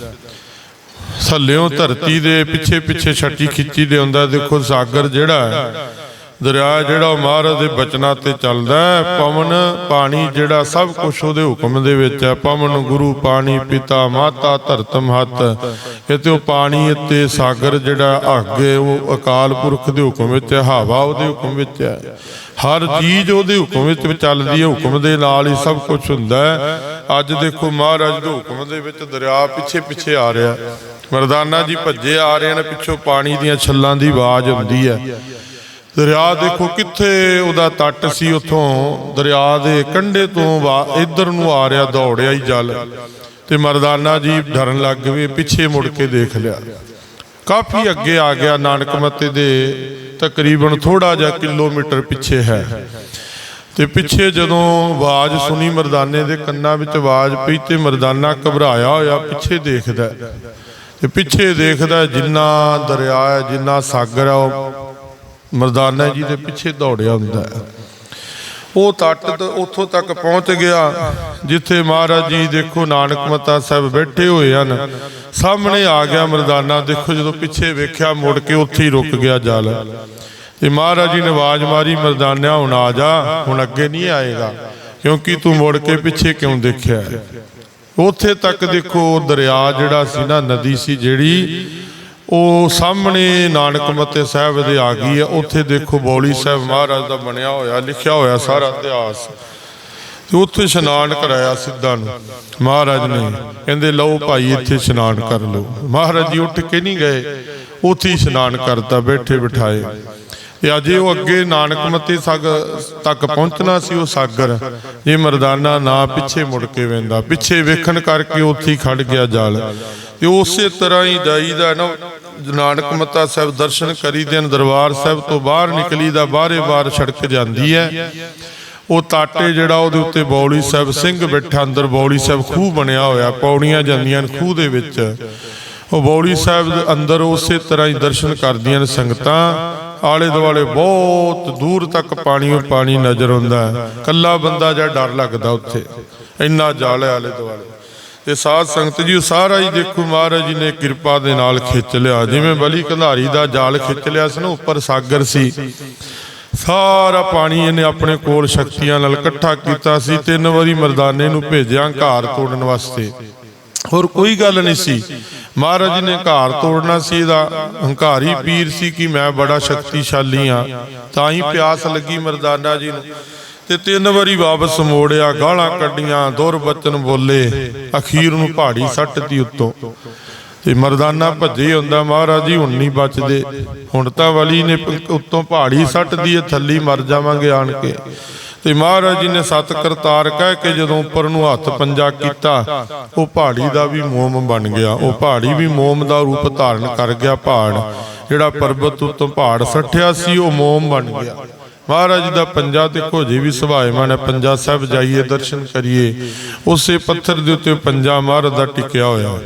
ਥੱਲਿਓਂ ਧਰਤੀ ਦੇ ਪਿੱਛੇ ਪਿੱਛੇ ਛੱਟੀ ਖਿੱਚੀ ਦੇ ਹੁੰਦਾ ਦੇਖੋ ਸਾਗਰ ਜਿਹੜਾ ਦਰਿਆ ਜਿਹੜਾ ਉਹ ਮਹਾਰਾਜ ਦੇ ਬਚਨਾਂ ਤੇ ਚੱਲਦਾ ਹੈ, ਪਵਨ, ਪਾਣੀ ਜਿਹੜਾ ਸਭ ਕੁਝ ਉਹਦੇ ਹੁਕਮ ਦੇ ਵਿੱਚ ਹੈ। ਪਵਨ, ਗੁਰੂ, ਪਾਣੀ, ਪਿਤਾ, ਮਾਤਾ, ਧਰਤਮ, ਹੱਤ। ਕਿਤੇ ਉਹ ਪਾਣੀ ਅਤੇ ਸਾਗਰ ਜਿਹੜਾ ਅੱਗੇ ਉਹ ਅਕਾਲ ਪੁਰਖ ਦੇ ਹੁਕਮ ਵਿੱਚ ਹੈ, ਹਵਾ ਉਹਦੇ ਹੁਕਮ ਵਿੱਚ ਹੈ। ਹਰ ਚੀਜ਼ ਉਹਦੇ ਹੁਕਮ ਵਿੱਚ ਚੱਲਦੀ ਹੈ, ਹੁਕਮ ਦੇ ਨਾਲ ਹੀ ਸਭ ਕੁਝ ਹੁੰਦਾ ਹੈ। ਅੱਜ ਦੇਖੋ ਮਹਾਰਾਜ ਦੇ ਹੁਕਮ ਦੇ ਵਿੱਚ ਦਰਿਆ ਪਿੱਛੇ ਪਿੱਛੇ ਆ ਰਿਹਾ। ਮਰਦਾਨਾ ਜੀ ਭੱਜੇ ਆ ਰਹੇ ਨੇ ਪਿੱਛੋਂ ਪਾਣੀ ਦੀਆਂ ਛੱਲਾਂ ਦੀ ਆਵਾਜ਼ ਆਉਂਦੀ ਹੈ। ਦਰਿਆ ਦੇਖੋ ਕਿੱਥੇ ਉਹਦਾ ਤੱਟ ਸੀ ਉਥੋਂ। ਦਰਿਆ ਦੇ ਕੰਢੇ ਤੋਂ ਇੱਧਰ ਨੂੰ ਆ ਰਿਹਾ, ਦੌੜਿਆ ਹੀ ਜਲ। ਤੇ ਮਰਦਾਨਾ ਜੀ ਡਰਨ ਲੱਗ ਗਏ, ਪਿੱਛੇ ਮੁੜ ਕੇ ਦੇਖ ਲਿਆ। ਕਾਫੀ ਅੱਗੇ ਆ ਗਿਆ ਨਾਨਕ ਮੱਤੇ ਦੇ, ਤਕਰੀਬਨ ਥੋੜਾ ਜਿਹਾ ਕਿਲੋਮੀਟਰ ਪਿੱਛੇ ਹੈ। ਤੇ ਪਿੱਛੇ ਜਦੋਂ ਆਵਾਜ਼ ਸੁਣੀ ਮਰਦਾਨੇ ਦੇ ਕੰਨਾਂ ਵਿੱਚ ਆਵਾਜ਼ ਪਈ ਤੇ ਮਰਦਾਨਾ ਘਬਰਾਇਆ ਹੋਇਆ, ਪਿੱਛੇ ਦੇਖਦਾ। ਤੇ ਪਿੱਛੇ ਦੇਖਦਾ ਜਿੰਨਾ ਦਰਿਆ ਹੈ, ਜਿੰਨਾ ਸਾਗਰ ਹੈ, ਉਹ ਮਰਦਾਨਾ ਜੀ ਦੇ ਪਿੱਛੇ ਦੌੜਿਆ ਹੁੰਦਾ ਹੈ। ਉਹ ਤੱਟ ਉੱਥੋਂ ਤੱਕ ਪਹੁੰਚ ਗਿਆ, ਜਿੱਥੇ ਮਹਾਰਾਜ ਜੀ ਦੇਖੋ ਨਾਨਕ ਮਤਾ ਸਾਹਿਬ ਬੈਠੇ ਹੋਏ ਹਨ। ਸਾਹਮਣੇ ਆ ਗਿਆ ਮਰਦਾਨਾ, ਦੇਖੋ ਜਦੋਂ ਪਿੱਛੇ ਵੇਖਿਆ ਮੁੜ ਕੇ ਉੱਥੇ ਹੀ ਰੁਕ ਗਿਆ ਜਲ। ਤੇ ਮਹਾਰਾਜ ਜੀ ਨੇ ਆਵਾਜ਼ ਮਾਰੀ ਮਰਦਾਨਿਆ ਹੁਣ ਆ ਜਾ, ਹੁਣ ਅੱਗੇ ਨਹੀਂ ਆਏਗਾ, ਕਿਉਂਕਿ ਤੂੰ ਮੁੜ ਕੇ ਪਿੱਛੇ ਕਿਉਂ ਦੇਖਿਆ ਹੈ? ਉੱਥੇ ਤੱਕ ਦੇਖੋ ਦਰਿਆ ਜਿਹੜਾ ਸੀ ਨਾ, ਨਦੀ ਸੀ ਜਿਹੜੀ ਉਹ ਸਾਹਮਣੇ ਨਾਨਕ ਮਤੇ ਸਾਹਿਬ ਦੇ ਆ ਗਈ ਹੈ। ਉੱਥੇ ਦੇਖੋ ਬੌਲੀ ਸਾਹਿਬ ਮਹਾਰਾਜ ਦਾ ਬਣਿਆ ਹੋਇਆ, ਲਿਖਿਆ ਹੋਇਆ ਸਾਰਾ ਇਤਿਹਾਸ। ਤੇ ਉੱਥੇ ਇਸ਼ਨਾਨ ਕਰਾਇਆ ਸਿੱਧਾ ਨੂੰ। ਮਹਾਰਾਜ ਨੇ ਕਹਿੰਦੇ, ਲਓ ਭਾਈ, ਇੱਥੇ ਇਸ਼ਨਾਨ ਕਰ ਲਓ। ਮਹਾਰਾਜ ਜੀ ਉੱਠ ਕੇ ਨਹੀਂ ਗਏ। ਉੱਥੇ ਇਸ਼ਨਾਨ ਕਰਤਾ, ਬੈਠੇ ਬਿਠਾਏ। ਤੇ ਅਜੇ ਉਹ ਅੱਗੇ ਨਾਨਕ ਮੱਤੇ ਸਾਗ ਤੱਕ ਪਹੁੰਚਣਾ ਸੀ, ਉਹ ਸਾਗਰ। ਜੇ ਮਰਦਾਨਾ ਨਾ ਪਿੱਛੇ ਮੁੜ ਕੇ ਵੇਂਦਾ ਪਿੱਛੇ ਵੇਖਣ ਕਰਕੇ ਉੱਥੇ ਖੜ ਗਿਆ ਜਾਲ। ਤੇ ਉਸੇ ਤਰ੍ਹਾਂ ਹੀ ਜਾਈਦਾ ਨਾ ਨਾਨਕ ਮੱਤਾ ਸਾਹਿਬ ਦਰਸ਼ਨ ਕਰੀ ਨੇ ਦਰਬਾਰ ਸਾਹਿਬ ਤੋਂ ਬਾਹਰ ਨਿਕਲੀ ਦਾ ਬਾਹਰੇ ਬਾਹਰ ਸੜਕ ਜਾਂਦੀ ਹੈ। ਉਹ ਤਾਟੇ ਜਿਹੜਾ ਉਹਦੇ ਉੱਤੇ ਬੌਲੀ ਸਾਹਿਬ ਸਿੰਘ ਬੈਠਾ, ਅੰਦਰ ਬੌਲੀ ਸਾਹਿਬ ਖੂਹ ਬਣਿਆ ਹੋਇਆ, ਪੌੜੀਆਂ ਜਾਂਦੀਆਂ ਨੇ ਖੂਹ ਦੇ ਵਿੱਚ। ਉਹ ਬੌਲੀ ਸਾਹਿਬ ਦੇ ਅੰਦਰ ਉਸੇ ਤਰ੍ਹਾਂ ਹੀ ਦਰਸ਼ਨ ਕਰਦੀਆਂ ਨੇ ਸੰਗਤਾਂ। ਆਲੇ ਦੁਆਲੇ ਬਹੁਤ ਦੂਰ ਤੱਕ ਪਾਣੀ ਪਾਣੀ ਨਜ਼ਰ ਆਉਂਦਾ ਹੈ। ਕੱਲਾ ਬੰਦਾ ਜਾਂ ਡਰ ਲੱਗਦਾ ਉੱਥੇ। ਇੰਨਾ ਜਾਲ ਹੈ ਆਲੇ ਦੁਆਲੇ। ਤੇ ਸਾਧ ਸੰਗਤ ਜੀ, ਉਹ ਸਾਰਾ ਹੀ ਦੇਖੋ ਮਹਾਰਾਜ ਜੀ ਨੇ ਕਿਰਪਾ ਦੇ ਨਾਲ ਖਿੱਚ ਲਿਆ। ਜਿਵੇਂ ਬਲੀ ਕੰਧਾਰੀ ਦਾ ਜਾਲ ਖਿੱਚ ਲਿਆ ਸੀ ਨਾ, ਉੱਪਰ ਸਾਗਰ ਸੀ। ਸਾਰਾ ਪਾਣੀ ਇਹਨੇ ਆਪਣੇ ਕੋਲ ਸ਼ਕਤੀਆਂ ਨਾਲ ਇਕੱਠਾ ਕੀਤਾ ਸੀ, ਤਿੰਨ ਵਾਰੀ ਮਰਦਾਨੇ ਨੂੰ ਭੇਜਿਆ ਘਾਰ ਤੋੜਨ ਵਾਸਤੇ। ਹੋਰ ਕੋਈ ਗੱਲ ਨਹੀਂ ਸੀ। ਮਹਾਰਾਜ ਨੇ ਘਾਰ ਤੋੜਨਾ ਸੀ, ਇਹਦਾ ਹੰਕਾਰੀ ਪੀਰ ਸੀ ਕਿ ਮੈਂ ਬੜਾ ਸ਼ਕਤੀਸ਼ਾਲੀ ਆ ਤਾਂ ਹੀ ਪਿਆਸ ਲੱਗੀ ਮਰਦਾਨਾ ਜੀ ਨੂੰ। ਤੇ ਤਿੰਨ ਵਾਰੀ ਵਾਪਸ ਮੋੜਿਆ, ਗਾਲਾਂ ਕੱਢੀਆਂ, ਦੁਰ ਬਚਨ ਬੋਲੇ, ਅਖੀਰ ਨੂੰ ਪਹਾੜੀ ਸੱਟਤੀ ਉੱਤੋਂ। ਤੇ ਮਰਦਾਨਾ ਭੱਜੇ ਹੁੰਦਾ, ਮਹਾਰਾਜ ਜੀ, ਹੁਣ ਨਹੀਂ ਬਚਦੇ। ਹੁਣ ਤਾਂ ਵਲੀ ਨੇ ਪ- ਉੱਤੋਂ ਪਹਾੜੀ ਸੱਟਦੀ ਹੈ, ਥੱਲੀ ਮਰ ਜਾਵਾਂਗੇ ਆਣ ਕੇ। ਤੇ ਮਹਾਰਾਜ ਜੀ ਨੇ ਸਤ ਕਰਤਾਰ ਕਹਿ ਕੇ ਜਦੋਂ ਉੱਪਰ ਨੂੰ ਹੱਥ ਪੰਜਾ ਕੀਤਾ, ਉਹ ਪਹਾੜੀ ਦਾ ਵੀ ਮੋਮ ਬਣ ਗਿਆ। ਉਹ ਪਹਾੜੀ ਵੀ ਮੋਮ ਦਾ ਰੂਪ ਧਾਰਨ ਕਰ ਗਿਆ, ਪਹਾੜ। ਜਿਹੜਾ ਪਰਬਤ ਉੱਤੋਂ ਪਹਾੜ ਸੱਟਿਆ ਸੀ, ਉਹ ਮੋਮ ਬਣ ਗਿਆ। ਮਹਾਰਾਜ ਦਾ ਪੰਜਾ ਤੇ ਜੀ ਵੀ ਸੁਭਾਏਮਾਨ ਹੈ ਪੰਜਾ ਸਾਹਿਬ ਜਾਈਏ, ਦਰਸ਼ਨ ਕਰੀਏ। ਉਸੇ ਪੱਥਰ ਦੇ ਉੱਤੇ ਪੰਜਾ ਮਹਾਰਾਜ ਦਾ ਟਿਕਿਆ ਹੋਇਆ।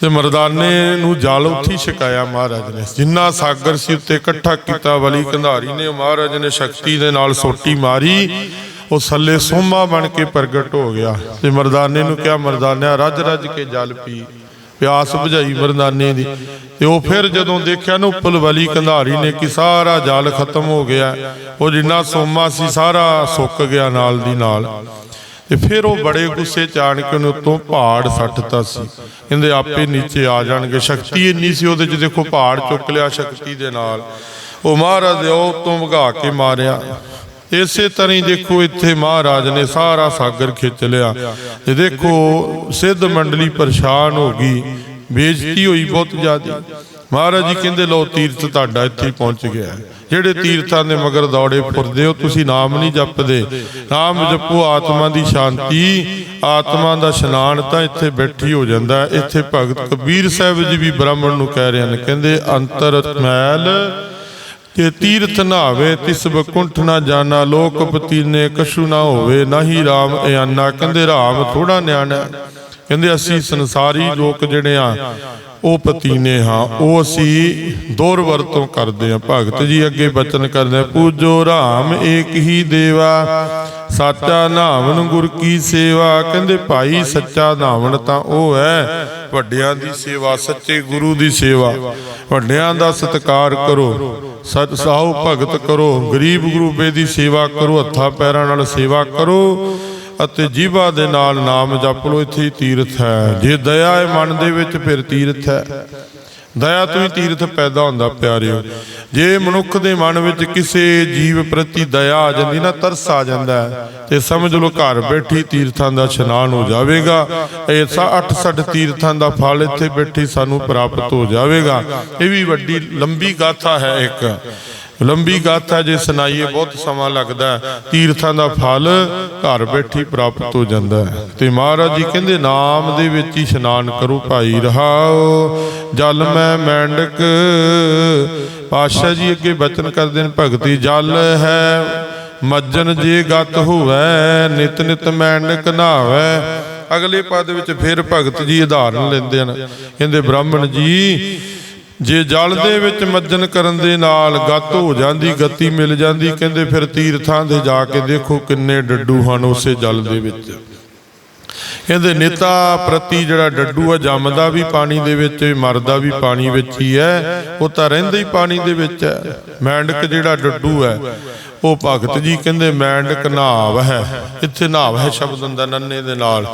ਤੇ ਮਰਦਾਨੇ ਨੂੰ ਜਲ ਉੱਥੇ ਛਕਾਇਆ ਮਹਾਰਾਜ ਨੇ। ਜਿੰਨਾ ਸਾਗਰ ਸੀ ਉੱਤੇ ਇਕੱਠਾ ਕੀਤਾ, ਵਲੀ ਕੰਧਾਰੀ ਨੇ ਮਹਾਰਾਜ ਨੇ ਸ਼ਕਤੀ ਦੇ ਨਾਲ ਸੋਟੀ ਮਾਰੀ। ਉਹ ਸੱਲੇ ਸੋਮਾ ਬਣ ਕੇ ਪ੍ਰਗਟ ਹੋ ਗਿਆ। ਤੇ ਮਰਦਾਨੇ ਨੂੰ ਕਿਹਾ, ਮਰਦਾਨਿਆ ਰੱਜ ਰੱਜ ਕੇ ਜਲ ਪੀ। ਪਿਆਸ ਬੁਝਾਈ ਮਰਦਾਨੇ ਦੀ। ਤੇ ਉਹ ਫਿਰ ਜਦੋਂ ਦੇਖਿਆ ਨਾ ਉੱਪਲ ਵਲੀ ਕੰਧਾਰੀ ਨੇ ਕਿ ਸਾਰਾ ਜਲ ਖਤਮ ਹੋ ਗਿਆ, ਉਹ ਜਿੰਨਾ ਸੋਮਾ ਸੀ ਸਾਰਾ ਸੁੱਕ ਗਿਆ ਨਾਲ ਦੀ ਨਾਲ। ਤੇ ਫਿਰ ਉਹ ਬੜੇ ਗੁੱਸੇ ਚ ਆਣ ਕੇ ਉਹਨੇ ਉੱਤੋਂ ਪਹਾੜ ਸੱਟਤਾ ਸੀ। ਕਹਿੰਦੇ ਆਪੇ ਨੀਚੇ ਆ ਜਾਣਗੇ। ਸ਼ਕਤੀ ਇੰਨੀ ਸੀ ਉਹਦੇ ਚ, ਦੇਖੋ ਪਹਾੜ ਚੁੱਕ ਲਿਆ ਸ਼ਕਤੀ ਦੇ ਨਾਲ। ਉਹ ਮਹਾਰਾਜ ਦੇ ਉਹ ਉੱਤੋਂ ਵਗਾ ਕੇ ਮਾਰਿਆ। ਇਸੇ ਤਰ੍ਹਾਂ ਹੀ ਦੇਖੋ ਇੱਥੇ ਮਹਾਰਾਜ ਨੇ ਸਾਰਾ ਸਾਗਰ ਖਿੱਚ ਲਿਆ। ਤੇ ਦੇਖੋ ਸਿੱਧ ਮੰਡਲੀ ਪਰੇਸ਼ਾਨ ਹੋ ਗਈ, ਬੇਇੱਜ਼ਤੀ ਹੋਈ ਬਹੁਤ ਜ਼ਿਆਦਾ। ਮਹਾਰਾਜ ਜੀ ਕਹਿੰਦੇ ਲੋ ਤੀਰਥ ਤੁਹਾਡਾ ਇੱਥੇ ਪਹੁੰਚ ਗਿਆ ਜਿਹੜੇ ਤੀਰਥਾਂ ਦੇ ਮਗਰ ਦੌੜੇ ਫਿਰਦੇ ਹੋ, ਤੁਸੀਂ ਨਾਮ ਨਹੀਂ ਜਪਦੇ। ਨਾਮ ਜਪੋ, ਆਤਮਾ ਦੀ ਸ਼ਾਂਤੀ, ਆਤਮਾ ਦਾ ਇਸ਼ਨਾਨ ਤਾਂ ਇੱਥੇ ਬੈਠੀ ਹੋ ਜਾਂਦਾ ਇੱਥੇ ਭਗਤ ਕਬੀਰ ਸਾਹਿਬ ਜੀ ਵੀ ਬ੍ਰਾਹਮਣ ਨੂੰ ਕਹਿ ਰਹੇ ਹਨ। ਕਹਿੰਦੇ, ਅੰਤਰ ਮੈਲ ਕਿ ਤੀਰਥ ਨਾਵੇ ਤਿਸ ਬਕੁੰਠ ਨਾ ਜਾਣਾ, ਲੋਕ ਪਤੀਨੇ ਕਛੂ ਨਾ ਹੋਵੇ, ਨਾਹੀ RAM ਇਆਨਾ। ਕਹਿੰਦੇ RAM ਥੋੜਾ ਨਿਆਣਾ ਕਹਿੰਦੇ, ਅਸੀਂ ਸੰਸਾਰੀ ਲੋਕ ਜਿਹੜੇ ਆ, ਉਹ ਪਤੀਨੇ ਹਾਂ। ਉਹ ਅਸੀਂ ਦੋਰ ਵਰਤੋਂ ਕਰਦੇ ਆ ਭਗਤ ਜੀ ਅੱਗੇ ਬਚਨ ਕਰਦੇ ਆ ਪੂਜੋ RAM ਏਕ ਹੀ ਦੇਵਾ, ਸਾਚਾ ਨਾਮਨ ਗੁਰ ਕੀ ਸੇਵਾ। ਕਹਿੰਦੇ, ਭਾਈ ਸੱਚਾ ਨਾਮਨ ਤਾਂ ਉਹ ਹੈ ਵੱਡਿਆਂ ਦੀ ਸੇਵਾ, ਸੱਚੇ ਗੁਰੂ ਦੀ ਸੇਵਾ। ਵੱਡਿਆਂ ਦਾ ਸਤਿਕਾਰ ਕਰੋ। ਸਤ ਸਾਹੂ ਭਗਤ ਕਰੋ। ਗਰੀਬ ਗਰੂਬੇ ਦੀ ਸੇਵਾ ਕਰੋ। ਹੱਥਾਂ ਪੈਰਾਂ ਨਾਲ ਸੇਵਾ ਕਰੋ ਅਤੇ ਜੀਵਾ ਦੇ ਨਾਲ ਨਾਮ ਜਪ ਲੋ ਇੱਥੇ ਤੀਰਥ ਹੈ। ਜੇ ਦਇਆ ਹੈ ਮਨ ਦੇ ਵਿੱਚ, ਫਿਰ ਤੀਰਥ ਹੈ। ਦਇਆ ਤੋਂ ਹੀ ਤੀਰਥ ਪੈਦਾ ਹੁੰਦਾ ਪਿਆਰਿਓ। ਜੇ ਮਨੁੱਖ ਦੇ ਮਨ ਵਿੱਚ ਕਿਸੇ ਜੀਵ ਪ੍ਰਤੀ ਦਇਆ ਆ ਜਾਂਦੀ ਨਾ ਤਰਸ ਆ ਜਾਂਦਾ ਹੈ, ਤੇ ਸਮਝ ਲਓ ਘਰ ਬੈਠੀ ਤੀਰਥਾਂ ਦਾ ਇਸ਼ਨਾਨ ਹੋ ਜਾਵੇਗਾ ਇਹ ਸਾ 68 ਤੀਰਥਾਂ ਦਾ ਫਲ ਇੱਥੇ ਬੈਠੀ ਸਾਨੂੰ ਪ੍ਰਾਪਤ ਹੋ ਜਾਵੇਗਾ। ਇਹ ਵੀ ਵੱਡੀ ਲੰਬੀ ਗਾਥਾ ਹੈ ਇੱਕ। ਲੰਬੀ ਗਾਥਾ ਜੇ ਸੁਣਾਈਏ, ਬਹੁਤ ਸਮਾਂ ਲੱਗਦਾ ਤੀਰਥਾਂ ਦਾ ਫਲ ਘਰ ਬੈਠੀ ਪ੍ਰਾਪਤ ਹੋ ਜਾਂਦਾ ਹੈ। ਤੇ ਮਹਾਰਾਜ ਜੀ ਕਹਿੰਦੇ, ਨਾਮ ਦੇ ਵਿੱਚ ਹੀ ਇਸ਼ਨਾਨ ਕਰੋ ਭਾਈ, ਰਹਾਓ। ਜਲ ਮੈਂ ਮੈਂਡਕ। ਪਾਤਸ਼ਾਹ ਜੀ ਅੱਗੇ ਬਚਨ ਕਰਦੇ ਨੇ, ਭਗਤੀ ਜਲ ਹੈ। ਮੱਜਨ ਜੇ ਗਤ ਹੋਵੇ, ਨਿਤ ਨਿਤ ਮੈਂਡਕ ਨਹਾਵੇ ਅਗਲੇ ਪਦ ਵਿੱਚ ਫਿਰ ਭਗਤ ਜੀ ਉਦਾਹਰਨ ਲੈਂਦੇ ਹਨ। ਕਹਿੰਦੇ, ਬ੍ਰਾਹਮਣ ਜੀ ਜੇ ਜਲ ਦੇ ਵਿੱਚ ਮੱਜਨ ਕਰਨ ਦੇ ਨਾਲ ਗਤ ਹੋ ਜਾਂਦੀ ਗਤੀ ਮਿਲ ਜਾਂਦੀ ਕਹਿੰਦੇ ਫਿਰ ਤੀਰਥਾਂ ਦੇ ਜਾ ਕੇ ਦੇਖੋ ਕਿੰਨੇ ਡੱਡੂ ਹਨ ਉਸੇ ਜਲ ਦੇ ਵਿੱਚ। ਕਹਿੰਦੇ ਨੇਤਾ ਪ੍ਰਤੀ ਜਿਹੜਾ ਡੱਡੂ ਆ ਜੰਮਦਾ ਵੀ ਪਾਣੀ ਦੇ ਵਿੱਚ ਮਰਦਾ ਵੀ ਪਾਣੀ ਵਿੱਚ ਹੀ ਹੈ। ਉਹ ਤਾਂ ਰਹਿੰਦਾ ਹੀ ਪਾਣੀ ਦੇ ਵਿੱਚ ਹੈ। ਮੈਂਡਕ ਜਿਹੜਾ ਡੱਡੂ ਹੈ ਉਹ ਭਗਤ ਜੀ ਕਹਿੰਦੇ ਮੈਂਡਕ ਨਾਵ ਹੈ। ਇੱਥੇ ਨਾਵ ਹੈ ਸ਼ਬਦ ਹੁੰਦਾ ਨੰਨੇ ਦੇ ਨਾਲ।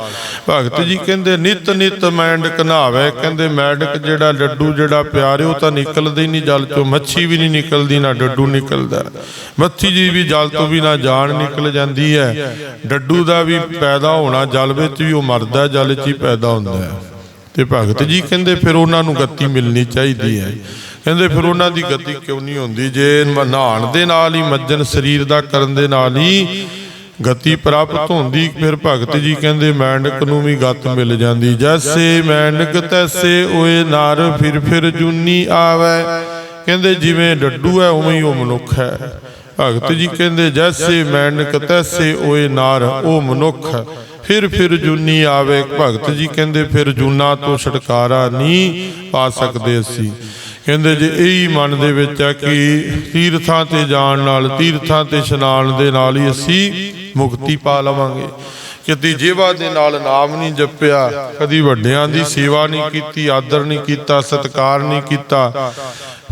ਭਗਤ ਜੀ ਕਹਿੰਦੇ, ਨਿਤ ਨਿਤ ਮੈਂਡਕ ਨਾਵ ਹੈ। ਕਹਿੰਦੇ ਮੈਂਡਕ ਜਿਹੜਾ ਡੱਡੂ ਜਿਹੜਾ ਪਿਆਰੇ ਉਹ ਤਾਂ ਨਿਕਲਦਾ ਹੀ ਨਹੀਂ, ਜਲ ਚੋਂ ਮੱਛੀ ਵੀ ਨਹੀਂ ਨਿਕਲਦੀ, ਨਾ ਡੱਡੂ ਨਿਕਲਦਾ। ਮੱਛੀ ਜੀ ਵੀ ਜਲ ਤੋਂ ਵੀ ਨਾ ਜਾਨ ਨਿਕਲ ਜਾਂਦੀ ਹੈ। ਡੱਡੂ ਦਾ ਵੀ ਪੈਦਾ ਹੋਣਾ, ਜਲ ਵਿੱਚ ਵੀ ਉਹ ਮਰਦਾ, ਜਲ 'ਚ ਹੀ ਪੈਦਾ ਹੁੰਦਾ ਹੈ। ਤੇ ਭਗਤ ਜੀ ਕਹਿੰਦੇ, ਫਿਰ ਉਹਨਾਂ ਨੂੰ ਗੱਤੀ ਮਿਲਣੀ ਚਾਹੀਦੀ ਹੈ। ਕਹਿੰਦੇ ਫਿਰ ਉਹਨਾਂ ਦੀ ਗਤੀ ਕਿਉਂ ਨਹੀਂ ਹੁੰਦੀ? ਜੇ ਨਹਾਣ ਦੇ ਨਾਲ ਹੀ ਮੱਜਨ ਸਰੀਰ ਦਾ ਕਰਨ ਦੇ ਨਾਲ ਹੀ ਗਤੀ ਪ੍ਰਾਪਤ ਹੁੰਦੀ, ਫਿਰ ਭਗਤ ਜੀ ਕਹਿੰਦੇ ਮੈਂਡਕ ਨੂੰ ਵੀ ਗਤ ਮਿਲ ਜਾਂਦੀ। ਜੈਸੇ ਮੈਂਡਕ ਤੈਸੇ ਓਏ ਨਰ, ਫਿਰ ਫਿਰ ਜੁਨੀ ਆਵੇ। ਕਹਿੰਦੇ ਜਿਵੇਂ ਡੱਡੂ ਹੈ, ਉਵੇਂ ਹੀ ਉਹ ਮਨੁੱਖ ਹੈ। ਭਗਤ ਜੀ ਕਹਿੰਦੇ ਜੈਸੇ ਮੈਂਡਕ ਤੈਸੇ ਓਏ ਨਰ, ਉਹ ਮਨੁੱਖ ਹੈ। ਫਿਰ ਫਿਰ ਜੁਨੀ ਆਵੇ। ਭਗਤ ਜੀ ਕਹਿੰਦੇ ਫਿਰ ਜੂਨਾ ਤੋਂ ਛੁਟਕਾਰਾ ਨਹੀਂ ਪਾ ਸਕਦੇ ਅਸੀਂ। ਕਹਿੰਦੇ ਜੇ ਇਹੀ ਮਨ ਦੇ ਵਿੱਚ ਹੈ ਕਿ ਤੀਰਥਾਂ ਤੇ ਜਾਣ ਨਾਲ, ਤੀਰਥਾਂ ਤੇ ਇਸ਼ਨਾਨ ਦੇ ਨਾਲ ਹੀ ਅਸੀਂ ਮੁਕਤੀ ਪਾ ਲਵਾਂਗੇ। ਕਦੀ ਜੀਵਾ ਦੇ ਨਾਲ ਨਾਮ ਨਹੀਂ ਜਪਿਆ, ਕਦੀ ਵੱਡਿਆਂ ਦੀ ਸੇਵਾ ਨਹੀਂ ਕੀਤੀ, ਆਦਰ ਨਹੀਂ ਕੀਤਾ, ਸਤਿਕਾਰ ਨਹੀਂ ਕੀਤਾ।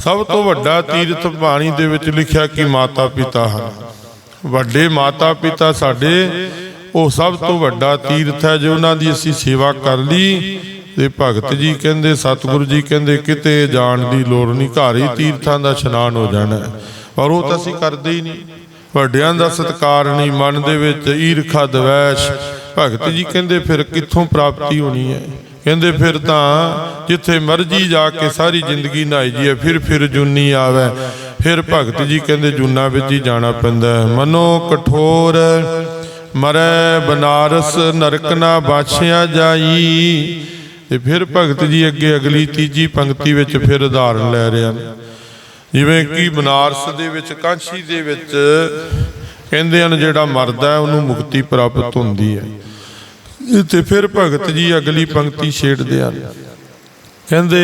ਸਭ ਤੋਂ ਵੱਡਾ ਤੀਰਥ ਬਾਣੀ ਦੇ ਵਿੱਚ ਲਿਖਿਆ ਕਿ ਮਾਤਾ ਪਿਤਾ ਹਨ। ਵੱਡੇ ਮਾਤਾ ਪਿਤਾ ਸਾਡੇ, ਉਹ ਸਭ ਤੋਂ ਵੱਡਾ ਤੀਰਥ ਹੈ ਜੇ ਉਹਨਾਂ ਦੀ ਅਸੀਂ ਸੇਵਾ ਕਰ ਲਈ। ਤੇ ਭਗਤ ਜੀ ਕਹਿੰਦੇ, ਸਤਿਗੁਰੂ ਜੀ ਕਹਿੰਦੇ, ਕਿਤੇ ਜਾਣ ਦੀ ਲੋੜ ਨਹੀਂ, ਘਰ ਹੀ ਤੀਰਥਾਂ ਦਾ ਇਸ਼ਨਾਨ ਹੋ ਜਾਣਾ ਹੈ। ਪਰ ਉਹ ਤਾਂ ਅਸੀਂ ਕਰਦੇ ਹੀ ਨਹੀਂ। ਵੱਡਿਆਂ ਦਾ ਸਤਿਕਾਰ ਨਹੀਂ, ਮਨ ਦੇ ਵਿੱਚ ਈਰਖਾ, ਦਵੈਸ਼। ਭਗਤ ਜੀ ਕਹਿੰਦੇ, ਫਿਰ ਕਿੱਥੋਂ ਪ੍ਰਾਪਤੀ ਹੋਣੀ ਹੈ? ਕਹਿੰਦੇ, ਫਿਰ ਤਾਂ ਜਿੱਥੇ ਮਰਜ਼ੀ ਜਾ ਕੇ ਸਾਰੀ ਜ਼ਿੰਦਗੀ ਨਹਾਈ ਜੀਏ ਫਿਰ ਫਿਰ ਜੁਨੀ ਆਵੇ। ਫਿਰ ਭਗਤ ਜੀ ਕਹਿੰਦੇ, ਜੁਨਾ ਵਿੱਚ ਹੀ ਜਾਣਾ ਪੈਂਦਾ ਮਨੋ ਕਠੋਰ ਮਰੈ ਬਨਾਰਸ, ਨਰਕ ਨਾ ਬਾਛਿਆ ਜਾਈ। ਤੇ ਫਿਰ ਭਗਤ ਜੀ ਅੱਗੇ ਅਗਲੀ ਤੀਜੀ ਪੰਕਤੀ ਵਿੱਚ ਫਿਰ ਉਦਾਹਰਨ ਲੈ ਰਹੇ ਹਨ। ਜਿਵੇਂ ਕਿ ਬਨਾਰਸ ਦੇ ਵਿੱਚ, ਕਾਂਸ਼ੀ ਦੇ ਵਿੱਚ ਕਹਿੰਦੇ ਹਨ, ਜਿਹੜਾ ਮਰਦਾ ਹੈ, ਉਹਨੂੰ ਮੁਕਤੀ ਪ੍ਰਾਪਤ ਹੁੰਦੀ ਹੈ। ਤੇ ਫਿਰ ਭਗਤ ਜੀ ਅਗਲੀ ਪੰਕਤੀ ਛੇੜਦੇ ਹਨ। ਕਹਿੰਦੇ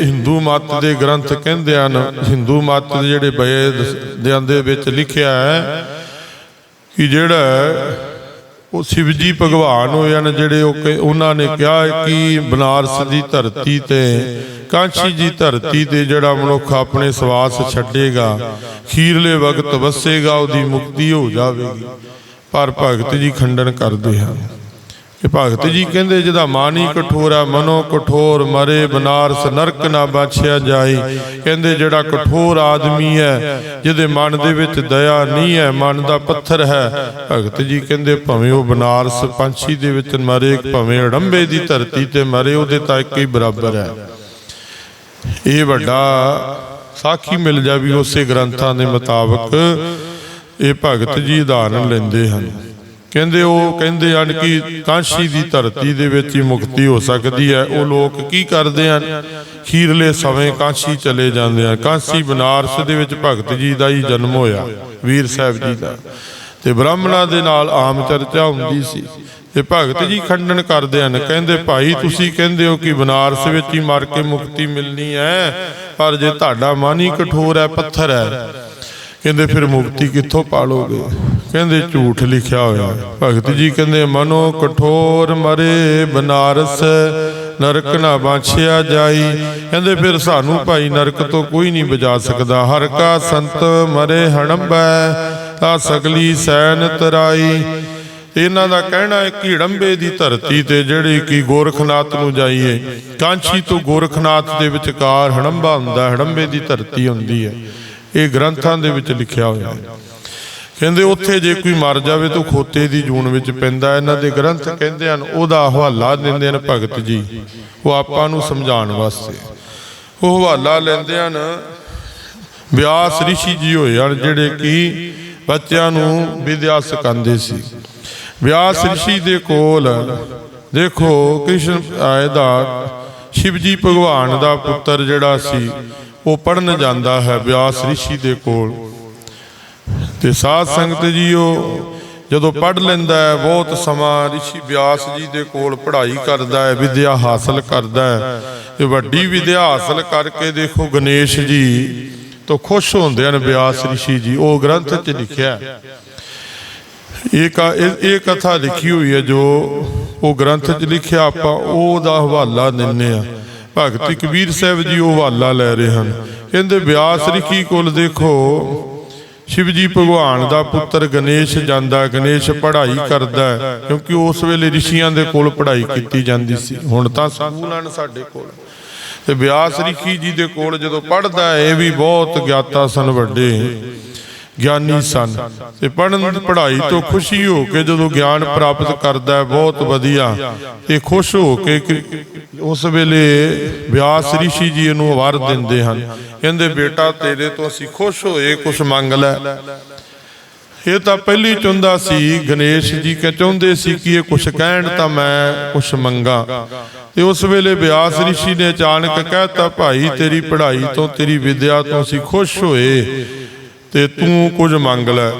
ਹਿੰਦੂ ਮਤ ਦੇ ਗ੍ਰੰਥ ਕਹਿੰਦੇ ਹਨ, ਹਿੰਦੂ ਮਤ ਦੇ ਜਿਹੜੇ ਵੇਦ ਦੇ ਦੇ ਵਿੱਚ ਲਿਖਿਆ ਹੈ ਕਿ ਜਿਹੜਾ ਉਹ ਸ਼ਿਵ ਜੀ ਭਗਵਾਨ ਹੋਏ ਹਨ ਜਿਹੜੇ ਉਹ ਕਿ- ਉਹਨਾਂ ਨੇ ਕਿਹਾ ਕਿ ਬਨਾਰਸ ਦੀ ਧਰਤੀ ਤੇ, ਕਾਂਸ਼ੀ ਦੀ ਧਰਤੀ ਤੇ ਜਿਹੜਾ ਮਨੁੱਖ ਆਪਣੇ ਸਵਾਸ ਛੱਡੇਗਾ, ਖੀਰਲੇ ਵਕਤ ਵਸੇਗਾ, ਉਹਦੀ ਮੁਕਤੀ ਹੋ ਜਾਵੇਗੀ। ਪਰ ਭਗਤ ਜੀ ਖੰਡਨ ਕਰਦੇ ਹਨ। ਇਹ ਭਗਤ ਜੀ ਕਹਿੰਦੇ, ਜਿਹਦਾ ਮਨ ਹੀ ਕਠੋਰ ਹੈ, ਮਨੋ ਕਠੋਰ ਮਰੇ ਬਨਾਰਸ, ਨਰਕ ਨਾ ਬਾਛਿਆ ਜਾਏ ਕਹਿੰਦੇ, ਜਿਹੜਾ ਕਠੋਰ ਆਦਮੀ ਹੈ, ਜਿਹਦੇ ਮਨ ਦੇ ਵਿੱਚ ਦਇਆ ਨਹੀਂ ਹੈ, ਮਨ ਦਾ ਪੱਥਰ ਹੈ, ਭਗਤ ਜੀ ਕਹਿੰਦੇ, ਭਾਵੇਂ ਉਹ ਬਨਾਰਸ ਪੰਛੀ ਦੇ ਵਿੱਚ ਮਰੇ, ਭਾਵੇਂ ਅੜੰਬੇ ਦੀ ਧਰਤੀ ਤੇ ਮਰੇ, ਉਹਦੇ ਤਾਂ ਇੱਕ ਹੀ ਬਰਾਬਰ ਹੈ। ਇਹ ਵੱਡਾ ਸਾਖੀ ਮਿਲ ਜਾਵੀ ਉਸੇ ਗ੍ਰੰਥਾਂ ਦੇ ਮੁਤਾਬਕ, ਇਹ ਭਗਤ ਜੀ ਉਦਾਹਰਨ ਲੈਂਦੇ ਹਨ। ਕਹਿੰਦੇ ਉਹ ਕਹਿੰਦੇ ਹਨ ਕਿ ਕਾਂਸ਼ੀ ਦੀ ਧਰਤੀ ਦੇ ਵਿੱਚ ਹੀ ਮੁਕਤੀ ਹੋ ਸਕਦੀ ਹੈ। ਉਹ ਲੋਕ ਕੀ ਕਰਦੇ ਹਨ? ਖੀਰਲੇ ਸਮੇਂ ਕਾਂਸ਼ੀ ਚਲੇ ਜਾਂਦੇ ਹਨ। ਕਾਂਸ਼ੀ ਬਨਾਰਸ ਦੇ ਵਿੱਚ ਭਗਤ ਜੀ ਦਾ ਹੀ ਜਨਮ ਹੋਇਆ, ਵੀਰ ਸਾਹਿਬ ਜੀ ਦਾ। ਤੇ ਬ੍ਰਾਹਮਣਾਂ ਦੇ ਨਾਲ ਆਮ ਚਰਚਾ ਹੁੰਦੀ ਸੀ। ਤੇ ਭਗਤ ਜੀ ਖੰਡਨ ਕਰਦੇ ਹਨ, ਕਹਿੰਦੇ, ਭਾਈ, ਤੁਸੀਂ ਕਹਿੰਦੇ ਹੋ ਕਿ ਬਨਾਰਸ ਵਿੱਚ ਹੀ ਮਰ ਕੇ ਮੁਕਤੀ ਮਿਲਣੀ ਹੈ, ਪਰ ਜੇ ਤੁਹਾਡਾ ਮਨ ਹੀ ਕਠੋਰ ਹੈ, ਪੱਥਰ ਹੈ ਕਹਿੰਦੇ ਫਿਰ ਮੁਕਤੀ ਕਿੱਥੋਂ ਪਾਲੋਗੇ? ਕਹਿੰਦੇ ਝੂਠ ਲਿਖਿਆ ਹੋਇਆ ਭਗਤ ਜੀ ਕਹਿੰਦੇ ਮਨੋ ਕਠੋਰ ਮਰੇ ਬਨਾਰਸ ਨਰਕ ਨਾ ਬਾਛਿਆ ਜਾਈ। ਕਹਿੰਦੇ ਫਿਰ ਸਾਨੂੰ ਭਾਈ ਨਰਕ ਤੋਂ ਕੋਈ ਨਹੀਂ ਬਚਾ ਸਕਦਾ। ਹਰ ਕਾ ਸੰਤ ਮਰੇ ਹੜੰਬੈ ਤਾਂ ਸਗਲੀ ਸੈਨ ਤਰਾਈ। ਇਹਨਾਂ ਦਾ ਕਹਿਣਾ ਹੈ ਕਿ ਹੜੰਬੇ ਦੀ ਧਰਤੀ ਤੇ ਜਿਹੜੀ ਕਿ ਗੋਰਖਨਾਥ ਨੂੰ ਜਾਈਏ ਕਾਂਚੀ ਤੋਂ ਗੋਰਖਨਾਥ ਦੇ ਵਿਚਕਾਰ ਹੜੰਬਾ ਹੁੰਦਾ ਹੈ, ਹੜੰਬੇ ਦੀ ਧਰਤੀ ਹੁੰਦੀ ਹੈ। ਇਹ ਗ੍ਰੰਥਾਂ ਦੇ ਵਿੱਚ ਲਿਖਿਆ ਹੋਇਆ ਹੈ। ਕਹਿੰਦੇ ਉੱਥੇ ਜੇ ਕੋਈ ਮਰ ਜਾਵੇ ਤਾਂ ਖੋਤੇ ਦੀ ਜੂਨ ਵਿੱਚ ਪੈਂਦਾ ਇਹਨਾਂ ਦੇ ਗ੍ਰੰਥ ਕਹਿੰਦੇ ਹਨ, ਉਹਦਾ ਹਵਾਲਾ ਦਿੰਦੇ ਹਨ ਭਗਤ ਜੀ। ਉਹ ਆਪਾਂ ਨੂੰ ਸਮਝਾਉਣ ਵਾਸਤੇ। ਉਹ ਹਵਾਲਾ ਲੈਂਦੇ ਹਨ। ਵਿਆਸ ਰਿਸ਼ੀ ਜੀ ਹੋਏ ਹਨ, ਜਿਹੜੇ ਕਿ ਬੱਚਿਆਂ ਨੂੰ ਵਿਦਿਆ ਸਿਖਾਉਂਦੇ ਸੀ। ਵਿਆਸ ਰਿਸ਼ੀ ਦੇ ਕੋਲ, ਦੇਖੋ ਕ੍ਰਿਸ਼ਨ ਆਏ ਦਾ ਸ਼ਿਵਜੀ ਭਗਵਾਨ ਦਾ ਪੁੱਤਰ ਜਿਹੜਾ ਸੀ ਉਹ ਪੜਨ ਜਾਂਦਾ ਹੈ ਵਿਆਸ ਰਿਸ਼ੀ ਦੇ ਕੋਲ। ਤੇ ਸਾਧ ਸੰਗਤ ਜੀ ਉਹ ਜਦੋਂ ਪੜ ਲੈਂਦਾ ਹੈ, ਬਹੁਤ ਸਮਾਂ ਰਿਸ਼ੀ ਵਿਆਸ ਜੀ ਦੇ ਕੋਲ ਪੜ੍ਹਾਈ ਕਰਦਾ ਹੈ, ਵਿਦਿਆ ਹਾਸਲ ਕਰਦਾ ਹੈ। ਤੇ ਵੱਡੀ ਵਿਦਿਆ ਹਾਸਲ ਕਰਕੇ ਦੇਖੋ ਗਣੇਸ਼ ਜੀ ਤੋਂ ਖੁਸ਼ ਹੁੰਦੇ ਹਨ ਵਿਆਸ ਰਿਸ਼ੀ ਜੀ। ਉਹ ਗ੍ਰੰਥ 'ਚ ਲਿਖਿਆ ਇਹ ਕ- ਇਹ ਇਹ ਕਥਾ ਲਿਖੀ ਹੋਈ ਹੈ ਜੋ ਉਹ ਗ੍ਰੰਥ 'ਚ ਲਿਖਿਆ, ਆਪਾਂ ਉਹਦਾ ਹਵਾਲਾ ਦਿੰਨੇ ਆ ਭਗਤ ਕਬੀਰ ਸਾਹਿਬ ਜੀ ਉਹ ਹਵਾਲਾ ਲੈ ਰਹੇ ਹਨ। ਕਹਿੰਦੇ ਵਿਆਸ ਰਿਖੀ ਕੋਲ ਦੇਖੋ ਸ਼ਿਵ ਜੀ ਭਗਵਾਨ ਦਾ ਪੁੱਤਰ ਗਣੇਸ਼ ਜਾਂਦਾ ਗਣੇਸ਼ ਪੜ੍ਹਾਈ ਕਰਦਾ ਕਿਉਂਕਿ ਉਸ ਵੇਲੇ ਰਿਸ਼ੀਆਂ ਦੇ ਕੋਲ ਪੜ੍ਹਾਈ ਕੀਤੀ ਜਾਂਦੀ ਸੀ। ਹੁਣ ਤਾਂ ਸਕੂਲ ਹਨ ਸਾਡੇ ਕੋਲ। ਤੇ ਵਿਆਸ ਰਿਖੀ ਜੀ ਦੇ ਕੋਲ ਜਦੋਂ ਪੜ੍ਹਦਾ ਇਹ ਵੀ ਬਹੁਤ ਗਿਆਤਾ ਸਨ ਵੱਡੇ। ਗਿਆਨੀ ਸਨ ਤੇ ਪੜਨ ਪੜ੍ਹਾਈ ਤੋਂ ਖੁਸ਼ੀ ਹੋ ਕੇ ਜਦੋਂ ਗਿਆਨ ਪ੍ਰਾਪਤ ਕਰਦਾ ਹੈ, ਬਹੁਤ ਵਧੀਆ। ਤੇ ਖੁਸ਼ ਹੋ ਕੇ ਉਸ ਵੇਲੇ ਵਿਆਸ ਰਿਸ਼ੀ ਜੀ ਨੂੰ ਵਰ ਦਿੰਦੇ ਹਨ। ਕਹਿੰਦੇ, ਬੇਟਾ, ਤੇਰੇ ਤੋਂ ਅਸੀਂ ਖੁਸ਼ ਹੋਏ, ਕੁਛ ਮੰਗ ਲੈ। ਇਹ ਤਾਂ ਪਹਿਲੀ ਚੁੰਦਾ ਸੀ, ਗਣੇਸ਼ ਜੀ ਕਿ ਚਾਹੁੰਦੇ ਸੀ ਕਿ ਇਹ ਕੁਛ ਕਹਿਣ ਤਾਂ ਮੈਂ ਕੁਛ ਮੰਗਾ। ਤੇ ਉਸ ਵੇਲੇ ਵਿਆਸ ਰਿਸ਼ੀ ਨੇ ਅਚਾਨਕ ਕਹਿਤਾ ਭਾਈ, ਤੇਰੀ ਪੜ੍ਹਾਈ ਤੋਂ, ਤੇਰੀ ਵਿਦਿਆ ਤੋਂ ਅਸੀਂ ਖੁਸ਼ ਹੋਏ। ਤੇ ਤੂੰ ਕੁਝ ਮੰਗ ਲੈ।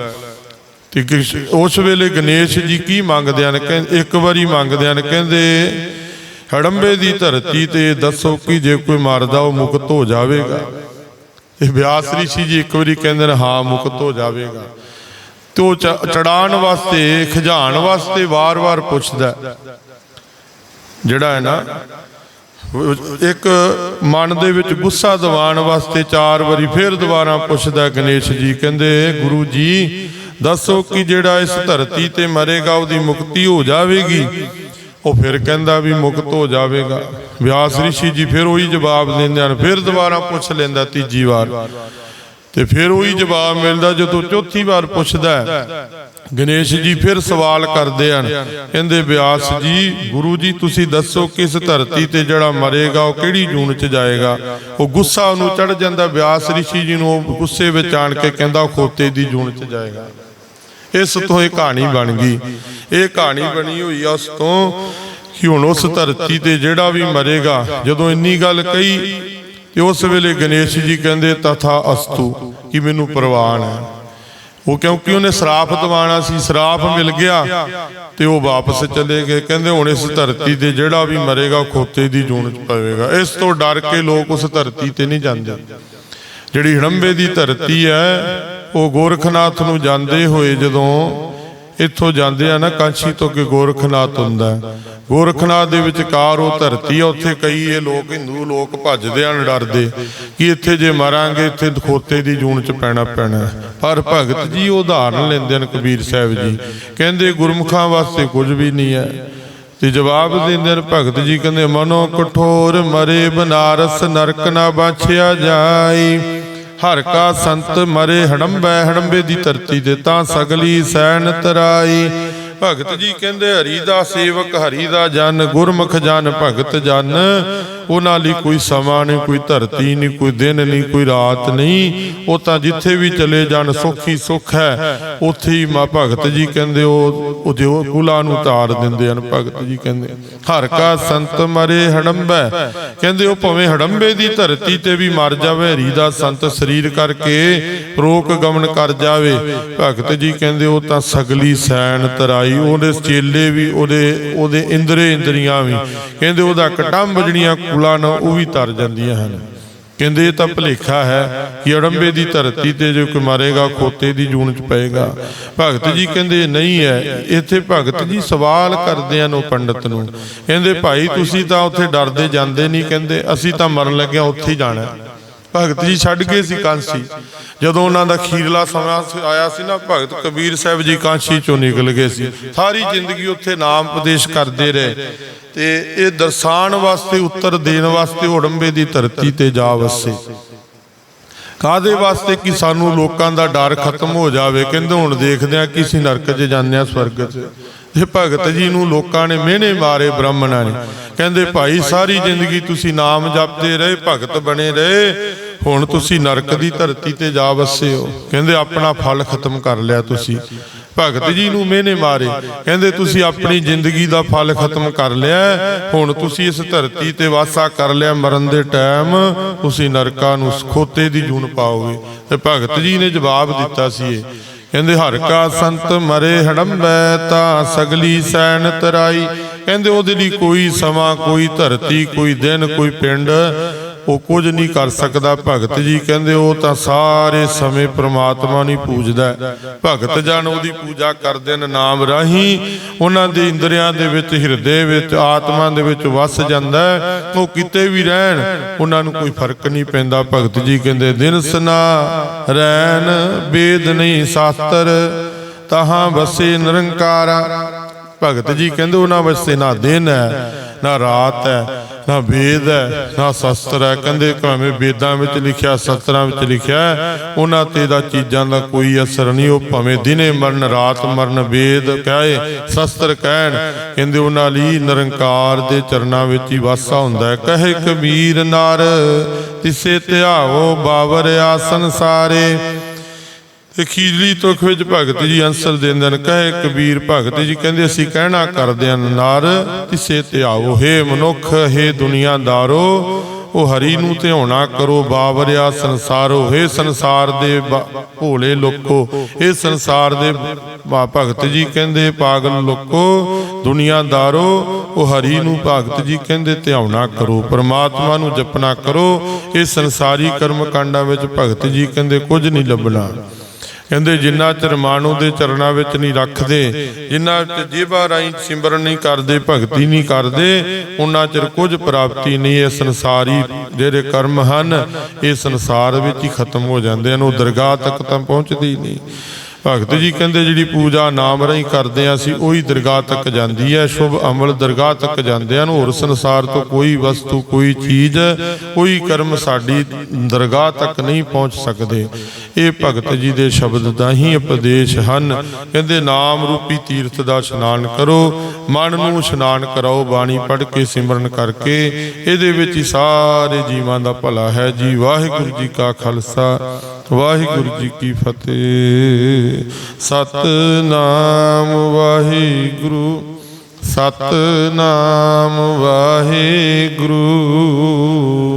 ਤੇ ਉਸ ਵੇਲੇ ਗਣੇਸ਼ ਜੀ ਕੀ ਮੰਗਦੇ ਹਨ? ਇੱਕ ਵਾਰੀ ਮੰਗਦੇ ਹਨ, ਕਹਿੰਦੇ, ਹੜੰਬੇ ਦੀ ਧਰਤੀ ਤੇ ਦੱਸੋ ਕਿ ਜੇ ਕੋਈ ਮਰਦਾ, ਉਹ ਮੁਕਤ ਹੋ ਜਾਵੇਗਾ? ਇਹ ਵਿਆਸ ਰਿਸ਼ੀ ਜੀ ਇੱਕ ਵਾਰੀ ਕਹਿੰਦੇ ਨੇ, ਹਾਂ, ਮੁਕਤ ਹੋ ਜਾਵੇਗਾ। ਤੇ ਉਹ ਚੜਾਣ ਵਾਸਤੇ ਖਿਜਾਣ ਵਾਸਤੇ ਵਾਰ-ਵਾਰ ਪੁੱਛਦਾ ਜਿਹੜਾ ਹੈ ਨਾ ਇੱਕ ਮਨ ਦੇ ਵਿੱਚ ਗੁੱਸਾ ਦਿਵਾਉਣ ਵਾਸਤੇ ਚਾਰ ਵਾਰੀ ਫੇਰ ਦੁਬਾਰਾ ਪੁੱਛਦਾ ਗਣੇਸ਼ ਜੀ, ਕਹਿੰਦੇ, ਗੁਰੂ ਜੀ, ਦੱਸੋ ਕਿ ਜਿਹੜਾ ਇਸ ਧਰਤੀ ਤੇ ਮਰੇਗਾ, ਉਹਦੀ ਮੁਕਤੀ ਹੋ ਜਾਵੇਗੀ? ਉਹ ਫਿਰ ਕਹਿੰਦਾ ਵੀ ਮੁਕਤ ਹੋ ਜਾਵੇਗਾ। ਵਿਆਸ ਰਿਸ਼ੀ ਜੀ ਫਿਰ ਉਹੀ ਜਵਾਬ ਦਿੰਦੇ ਹਨ, ਫਿਰ ਦੁਬਾਰਾ ਪੁੱਛ ਲੈਂਦਾ ਤੀਜੀ ਵਾਰ। ਤੇ ਫਿਰ ਉਹੀ ਜਵਾਬ ਮਿਲਦਾ ਜਦੋਂ ਚੌਥੀ ਵਾਰ ਪੁੱਛਦਾ ਗਣੇਸ਼ ਜੀ ਫਿਰ ਸਵਾਲ ਕਰਦੇ ਹਨ। ਕਹਿੰਦੇ ਵਿਆਸ ਜੀ, ਗੁਰੂ ਜੀ, ਤੁਸੀਂ ਦੱਸੋ ਕਿਸ ਧਰਤੀ ਤੇ ਜਿਹੜਾ ਮਰੇਗਾ, ਉਹ ਕਿਹੜੀ ਜੂਨ ਚ ਜਾਏਗਾ? ਉਹ ਗੁੱਸਾ ਉਹਨੂੰ ਚੜ ਜਾਂਦਾ ਵਿਆਸ ਰਿਸ਼ੀ ਜੀ ਨੂੰ ਉਹ ਗੁੱਸੇ ਵਿੱਚ ਆਣ ਕੇ ਕਹਿੰਦਾ ਖੋਤੇ ਦੀ ਜੂਨ ਚ ਜਾਏਗਾ। ਇਸ ਤੋਂ ਇਹ ਕਹਾਣੀ ਬਣ ਗਈ। ਇਹ ਕਹਾਣੀ ਬਣੀ ਹੋਈ ਆ ਉਸ ਤੋਂ ਕਿ ਹੁਣ ਉਸ ਧਰਤੀ ਤੇ ਜਿਹੜਾ ਵੀ ਮਰੇਗਾ, ਜਦੋਂ ਇੰਨੀ ਗੱਲ ਕਹੀ, ਤੇ ਉਸ ਵੇਲੇ ਗਣੇਸ਼ ਜੀ ਕਹਿੰਦੇ, ਤਥਾ ਅਸਤੂ, ਕਿ ਮੈਨੂੰ ਪ੍ਰਵਾਨ ਹੈ। ਉਹ ਕਿਉਂਕਿ ਉਹਨੇ ਸਰਾਫ ਦਿਵਾਣਾ ਸੀ ਸਰਾਫ ਮਿਲ ਗਿਆ ਤੇ ਉਹ ਵਾਪਸ ਚਲੇ ਗਏ। ਕਹਿੰਦੇ ਹੁਣ ਇਸ ਧਰਤੀ ਤੇ ਜਿਹੜਾ ਵੀ ਮਰੇਗਾ ਖੋਤੇ ਦੀ ਜੂਨ ਚ ਪਵੇਗਾ। ਇਸ ਤੋਂ ਡਰ ਕੇ ਲੋਕ ਉਸ ਧਰਤੀ ਤੇ ਨਹੀਂ ਜਾਂਦੇ। ਜਿਹੜੀ ਹੜੰਬੇ ਦੀ ਧਰਤੀ ਹੈ, ਉਹ ਗੋਰਖਨਾਥ ਨੂੰ ਜਾਂਦੇ ਹੋਏ ਜਦੋਂ ਇੱਥੋਂ ਜਾਂਦੇ ਆ ਨਾ, ਕਾਂਛੀ ਤੋਂ ਕਿ ਗੋਰਖਨਾਥ ਹੁੰਦਾ ਗੋਰਖਨਾਥ ਦੇ ਵਿਚਕਾਰ ਉਹ ਧਰਤੀ ਆ, ਉੱਥੇ ਕਈ ਇਹ ਲੋਕ, ਹਿੰਦੂ ਲੋਕ ਭੱਜਦੇ ਹਨ ਡਰਦੇ ਕਿ ਇੱਥੇ ਜੇ ਮਰਾਂਗੇ, ਇੱਥੇ ਖੋਤੇ ਦੀ ਜੂਨ ਚ ਪੈਣਾ ਪੈਣਾ ਪਰ ਭਗਤ ਜੀ ਉਦਾਹਰਨ ਲੈਂਦੇ ਹਨ ਕਬੀਰ ਸਾਹਿਬ ਜੀ। ਕਹਿੰਦੇ ਗੁਰਮੁਖਾਂ ਵਾਸਤੇ ਕੁਝ ਵੀ ਨਹੀਂ ਹੈ। ਤੇ ਜਵਾਬ ਦਿੰਦੇ ਨੇ ਭਗਤ ਜੀ, ਕਹਿੰਦੇ ਮਨੋ ਕਠੋਰ ਮਰੇ ਬਨਾਰਸ, ਨਰਕ ਨਾ ਬਾਛਿਆ ਜਾਈ ਹਰ ਕਾ ਸੰਤ ਮਰੇ ਹੜੰਬੈ, ਹੜੰਬੇ ਦੀ ਧਰਤੀ ਦੇ ਤਾਂ ਸਗਲੀ ਸੈਨ ਤਰਾਈ। ਭਗਤ ਜੀ ਕਹਿੰਦੇ, ਹਰੀ ਦਾ ਸੇਵਕ, ਹਰੀ ਦਾ ਜਨ, ਗੁਰਮੁਖ ਜਨ, ਭਗਤ ਜਨ। ਉਹਨਾਂ ਲਈ ਕੋਈ ਸਮਾਂ ਨਹੀਂ, ਕੋਈ ਧਰਤੀ ਨਹੀਂ, ਕੋਈ ਦਿਨ ਨਹੀਂ, ਕੋਈ ਰਾਤ ਨਹੀਂ। ਉਹ ਤਾਂ ਜਿੱਥੇ ਵੀ ਚਲੇ ਜਾਣ, ਸੁੱਖ ਹੀ ਹੈ। ਉੱਥੇ ਹੀ ਮਾ ਭਗਤ ਜੀ ਕਹਿੰਦੇ, ਉਹ ਉਹ ਕੁਲਾ ਨੂੰ ਤਾਰ ਦਿੰਦੇ ਹਨ, ਭਗਤ ਜੀ ਕਹਿੰਦੇ। ਹਰ ਕਾ ਸੰਤ ਮਰੇ ਹੜੰਬੈ। ਕਹਿੰਦੇ, ਉਹ ਭਾਵੇਂ ਹੜੰਬੇ ਦੀ ਧਰਤੀ ਤੇ ਵੀ ਮਰ ਜਾਵੇ, ਹਰੀ ਦਾ ਸੰਤ ਸਰੀਰ ਕਰਕੇ ਰੋਕ ਗਮਨ ਕਰ ਜਾਵੇ। ਭਗਤ ਜੀ ਕਹਿੰਦੇ, ਉਹ ਤਾਂ ਸਗਲੀ ਸੈਣ ਤਰਾਈ, ਉਹਦੇ ਚੇਲੇ ਵੀ, ਉਹਦੇ ਉਹਦੇ ਇੰਦਰੇ ਇੰਦਰੀਆਂ ਵੀ। ਕਹਿੰਦੇ, ਉਹਦਾ ਕਟੰਬ ਜਿਹੜੀਆਂ ਕੁਲਾਂ ਨੇ ਉਹ ਵੀ ਤਰ ਜਾਂਦੀਆਂ ਹਨ। ਕਹਿੰਦੇ ਇਹ ਤਾਂ ਭਲੇਖਾ ਹੈ ਕਿ ਅੜੰਬੇ ਦੀ ਧਰਤੀ ਤੇ ਜੋ ਕੋਈ ਮਾਰੇਗਾ, ਖੋਤੇ ਦੀ ਜੂਨ ਚ ਪਏਗਾ। ਭਗਤ ਜੀ ਕਹਿੰਦੇ ਨਹੀਂ ਹੈ। ਇੱਥੇ ਭਗਤ ਜੀ ਸਵਾਲ ਕਰਦੇ ਹਨ ਉਹ ਪੰਡਤ ਨੂੰ। ਕਹਿੰਦੇ, ਭਾਈ, ਤੁਸੀਂ ਤਾਂ ਉੱਥੇ ਡਰਦੇ ਜਾਂਦੇ ਨਹੀਂ। ਕਹਿੰਦੇ, ਅਸੀਂ ਤਾਂ ਮਰਨ ਲੱਗਿਆ ਉੱਥੇ ਹੀ ਜਾਣਾ ਭਗਤ ਜੀ ਛੱਡ ਗਏ ਸੀ ਕਾਂਸੀ। ਜਦੋਂ ਉਹਨਾਂ ਦਾ ਖੀਰਲਾ ਸਮਾਂ ਆਇਆ ਸੀ ਨਾ, ਭਗਤ ਕਬੀਰ ਸਾਹਿਬ ਜੀ ਕਾਂਸੀ ਚੋਂ ਨਿਕਲ ਗਏ ਸੀ। ਸਾਰੀ ਜ਼ਿੰਦਗੀ ਉੱਥੇ ਨਾਮ ਉਪਦੇਸ਼ ਕਰਦੇ ਰਹੇ। ਤੇ ਇਹ ਦਰਸਾਨ ਵਾਸਤੇ, ਉੱਤਰ ਦੇਣ ਵਾਸਤੇ ਓੜੰਬੇ ਦੀ ਧਰਤੀ ਤੇ ਜਾ ਵਸੇ। ਕਾਦੇ ਵਾਸਤੇ ਕਿ ਸਾਨੂੰ ਲੋਕਾਂ ਦਾ ਡਰ ਖਤਮ ਹੋ ਜਾਵੇ? ਕਹਿੰਦੇ ਹੁਣ ਦੇਖਦੇ ਆ ਕਿ ਅਸੀਂ ਨਰਕ 'ਚ ਜਾਂਦੇ ਆ ਸਵਰਗ 'ਚ। ਤੇ ਭਗਤ ਜੀ ਨੂੰ ਲੋਕਾਂ ਨੇ ਮਿਹਣੇ ਮਾਰੇ ਬ੍ਰਾਹਮਣਾਂ ਨੇ, ਕਹਿੰਦੇ ਭਾਈ ਸਾਰੀ ਜ਼ਿੰਦਗੀ ਤੁਸੀਂ ਨਾਮ ਜਪਦੇ ਰਹੇ, ਭਗਤ ਬਣੇ ਰਹੇ, ਹੁਣ ਤੁਸੀਂ ਨਰਕ ਦੀ ਧਰਤੀ ਤੇ ਜਾ ਵਸੇ ਹੋ ਕਹਿੰਦੇ ਆਪਣਾ ਫਲ ਖਤਮ ਕਰ ਲਿਆ ਤੁਸੀਂ। ਭਗਤ ਜੀ ਨੂੰ ਮਿਹਨੇ ਮਾਰੇ, ਕਹਿੰਦੇ ਤੁਸੀਂ ਆਪਣੀ ਜ਼ਿੰਦਗੀ ਦਾ ਫਲ ਖਤਮ ਕਰ ਲਿਆ, ਹੁਣ ਤੁਸੀਂ ਇਸ ਧਰਤੀ ਤੇ ਵਾਸਾ ਕਰ ਲਿਆ ਮਰਨ ਦੇ ਟਾਈਮ, ਤੁਸੀਂ ਨਰਕਾਂ ਨੂੰ ਖੋਤੇ ਦੀ ਜੂਨ ਪਾਓਗੇ। ਤੇ ਭਗਤ ਜੀ ਨੇ ਜਵਾਬ ਦਿੱਤਾ ਸੀ ਇਹ ਕਹਿੰਦੇ ਹਰ ਕਾ ਸੰਤ ਮਰੇ ਹੜੰਬੈ, ਤਾਂ ਸਗਲੀ ਸੈਨ ਤਰਾਈ। ਕਹਿੰਦੇ ਉਹਦੇ ਲਈ ਕੋਈ ਸਮਾਂ, ਕੋਈ ਧਰਤੀ, ਕੋਈ ਦਿਨ, ਕੋਈ ਪਿੰਡ ਉਹ ਕੁਝ ਨਹੀਂ ਕਰ ਸਕਦਾ। ਭਗਤ ਜੀ ਕਹਿੰਦੇ, ਉਹ ਤਾਂ ਸਾਰੇ ਸਮੇਂ ਪ੍ਰਮਾਤਮਾ ਨੂੰ ਪੂਜਦਾ। ਭਗਤ ਜਨ ਉਹਦੀ ਪੂਜਾ ਕਰਦੇ ਨੇ ਨਾਮ ਰਾਹੀਂ। ਉਹਨਾਂ ਦੇ ਇੰਦਰੀਆਂ ਦੇ ਵਿੱਚ, ਹਿਰਦੇ ਵਿੱਚ, ਆਤਮਾ ਦੇ ਵਿੱਚ ਵਸ ਜਾਂਦਾ ਉਹ ਕਿਤੇ ਵੀ ਰਹਿਣ, ਉਹਨਾਂ ਨੂੰ ਕੋਈ ਫ਼ਰਕ ਨਹੀਂ ਪੈਂਦਾ। ਭਗਤ ਜੀ ਕਹਿੰਦੇ, ਦਿਨ ਸਨਾ ਰਹਿਣ ਵੇਦ ਨਹੀਂ ਸ਼ਾਸਤਰ, ਤਹਾਂ ਵਸੇ ਨਿਰੰਕਾਰਾ। ਭਗਤ ਜੀ ਕਹਿੰਦੇ, ਉਹਨਾਂ ਵਾਸਤੇ ਨਾ ਦਿਨ ਹੈ, ਨਾ ਰਾਤ ਹੈ। ਨਾ ਵੇਦ ਹੈ, ਨਾ ਸ਼ਸਤਰ ਹੈ। ਕਹਿੰਦੇ ਭਾਵੇਂ ਵੇਦਾਂ ਵਿੱਚ ਲਿਖਿਆ, ਸ਼ਸਤਰਾਂ ਵਿੱਚ ਲਿਖਿਆ ਉਹਨਾਂ ਤੇ ਦਾ ਚੀਜ਼ਾਂ ਦਾ ਕੋਈ ਅਸਰ ਨਹੀਂ। ਉਹ ਭਾਵੇਂ ਦਿਨੇ ਮਰਨ, ਰਾਤ ਮਰਨ, ਵੇਦ ਕਹੇ, ਸ਼ਸਤਰ ਕਹਿਣ। ਕਹਿੰਦੇ ਉਹਨਾਂ ਲਈ ਨਿਰੰਕਾਰ ਦੇ ਚਰਨਾਂ ਵਿੱਚ ਹੀ ਵਾਸਾ ਹੁੰਦਾ ਹੈ। ਕਹੇ ਕਬੀਰ ਨਾਰ, ਤਿਸੇ ਧਿਆਓ ਬਾਵਰ ਆ ਸੰਸਾਰੇ ਤੇ ਖੀਜਲੀ ਤੁਖ ਵਿੱਚ ਭਗਤ ਜੀ ਅੰਸਰ ਦਿੰਦੇ ਨੇ ਕਹੇ ਕਬੀਰ ਭਗਤ ਜੀ, ਕਹਿੰਦੇ ਅਸੀਂ ਕਹਿਣਾ ਕਰਦੇ ਹਾਂ ਕਿਸੇ ਤੇ ਆਓ, ਹੇ ਮਨੁੱਖ, ਹੇ ਦੁਨੀਆਦਾਰੋ ਉਹ ਹਰੀ ਨੂੰ ਧਿਆਉਣਾ ਕਰੋ, ਬਾਵਰਿਆ ਸੰਸਾਰੋ, ਹੇ ਸੰਸਾਰ ਦੇ ਭੋਲੇ ਲੋਕੋ ਇਹ ਸੰਸਾਰ ਦੇ ਭਗਤ ਜੀ ਕਹਿੰਦੇ, ਪਾਗਲ ਲੋਕੋ ਦੁਨੀਆਦਾਰੋ ਉਹ ਹਰੀ ਨੂੰ ਭਗਤ ਜੀ ਕਹਿੰਦੇ, ਧਿਆਉਣਾ ਕਰੋ, ਪ੍ਰਮਾਤਮਾ ਨੂੰ ਜਪਣਾ ਕਰੋ, ਇਹ ਸੰਸਾਰੀ ਕਰਮ ਕਾਂਡਾਂ ਵਿੱਚ ਭਗਤ ਜੀ ਕਹਿੰਦੇ, ਕੁਝ ਨਹੀਂ ਲੱਭਣਾ। ਕਹਿੰਦੇ ਜਿੰਨਾ ਚਿਰ ਮਾਨੋ ਦੇ ਚਰਨਾਂ ਵਿੱਚ ਨਹੀਂ ਰੱਖਦੇ, ਜਿੰਨਾ ਚਿਰ ਜੀਵਾ ਰਾਈ ਸਿਮਰਨ ਨਹੀਂ ਕਰਦੇ, ਭਗਤੀ ਨਹੀਂ ਕਰਦੇ, ਉਹਨਾਂ ਚਿਰ ਕੁਝ ਪ੍ਰਾਪਤੀ ਨਹੀਂ, ਇਹ ਸੰਸਾਰੀ ਜਿਹੜੇ ਕਰਮ ਹਨ, ਇਹ ਸੰਸਾਰ ਵਿੱਚ ਹੀ ਖਤਮ ਹੋ ਜਾਂਦੇ ਹਨ, ਉਹ ਦਰਗਾਹ ਤੱਕ ਤਾਂ ਪਹੁੰਚਦੀ ਨਹੀਂ। ਭਗਤ ਜੀ ਕਹਿੰਦੇ ਜਿਹੜੀ ਪੂਜਾ ਨਾਮ ਰਾਹੀਂ ਕਰਦੇ ਆ ਅਸੀਂ, ਉਹੀ ਦਰਗਾਹ ਤੱਕ ਜਾਂਦੀ ਹੈ, ਸ਼ੁਭ ਅਮਲ ਦਰਗਾਹ ਤੱਕ ਜਾਂਦੇ ਹਨ, ਹੋਰ ਸੰਸਾਰ ਤੋਂ ਕੋਈ ਵਸਤੂ, ਕੋਈ ਚੀਜ਼, ਕੋਈ ਕਰਮ ਸਾਡੀ ਦਰਗਾਹ ਤੱਕ ਨਹੀਂ ਪਹੁੰਚ ਸਕਦੇ। ਇਹ ਭਗਤ ਜੀ ਦੇ ਸ਼ਬਦ ਦਾ ਹੀ ਉਪਦੇਸ਼ ਹਨ। ਕਹਿੰਦੇ, ਨਾਮ ਰੂਪੀ ਤੀਰਥ ਦਾ ਇਸ਼ਨਾਨ ਕਰੋ, ਮਨ ਨੂੰ ਇਸ਼ਨਾਨ ਕਰਾਓ, ਬਾਣੀ ਪੜ੍ਹ ਕੇ ਸਿਮਰਨ ਕਰਕੇ, ਇਹਦੇ ਵਿੱਚ ਹੀ ਸਾਰੇ ਜੀਵਾਂ ਦਾ ਭਲਾ ਹੈ ਜੀ। ਵਾਹਿਗੁਰੂ ਜੀ ਕਾ ਖਾਲਸਾ, ਵਾਹਿਗੁਰੂ ਜੀ ਕੀ ਫਤਿਹ। ਸਤਨਾਮ ਵਾਹਿਗੁਰੂ ਸਤਨਾਮ ਵਾਹਿਗੁਰੂ।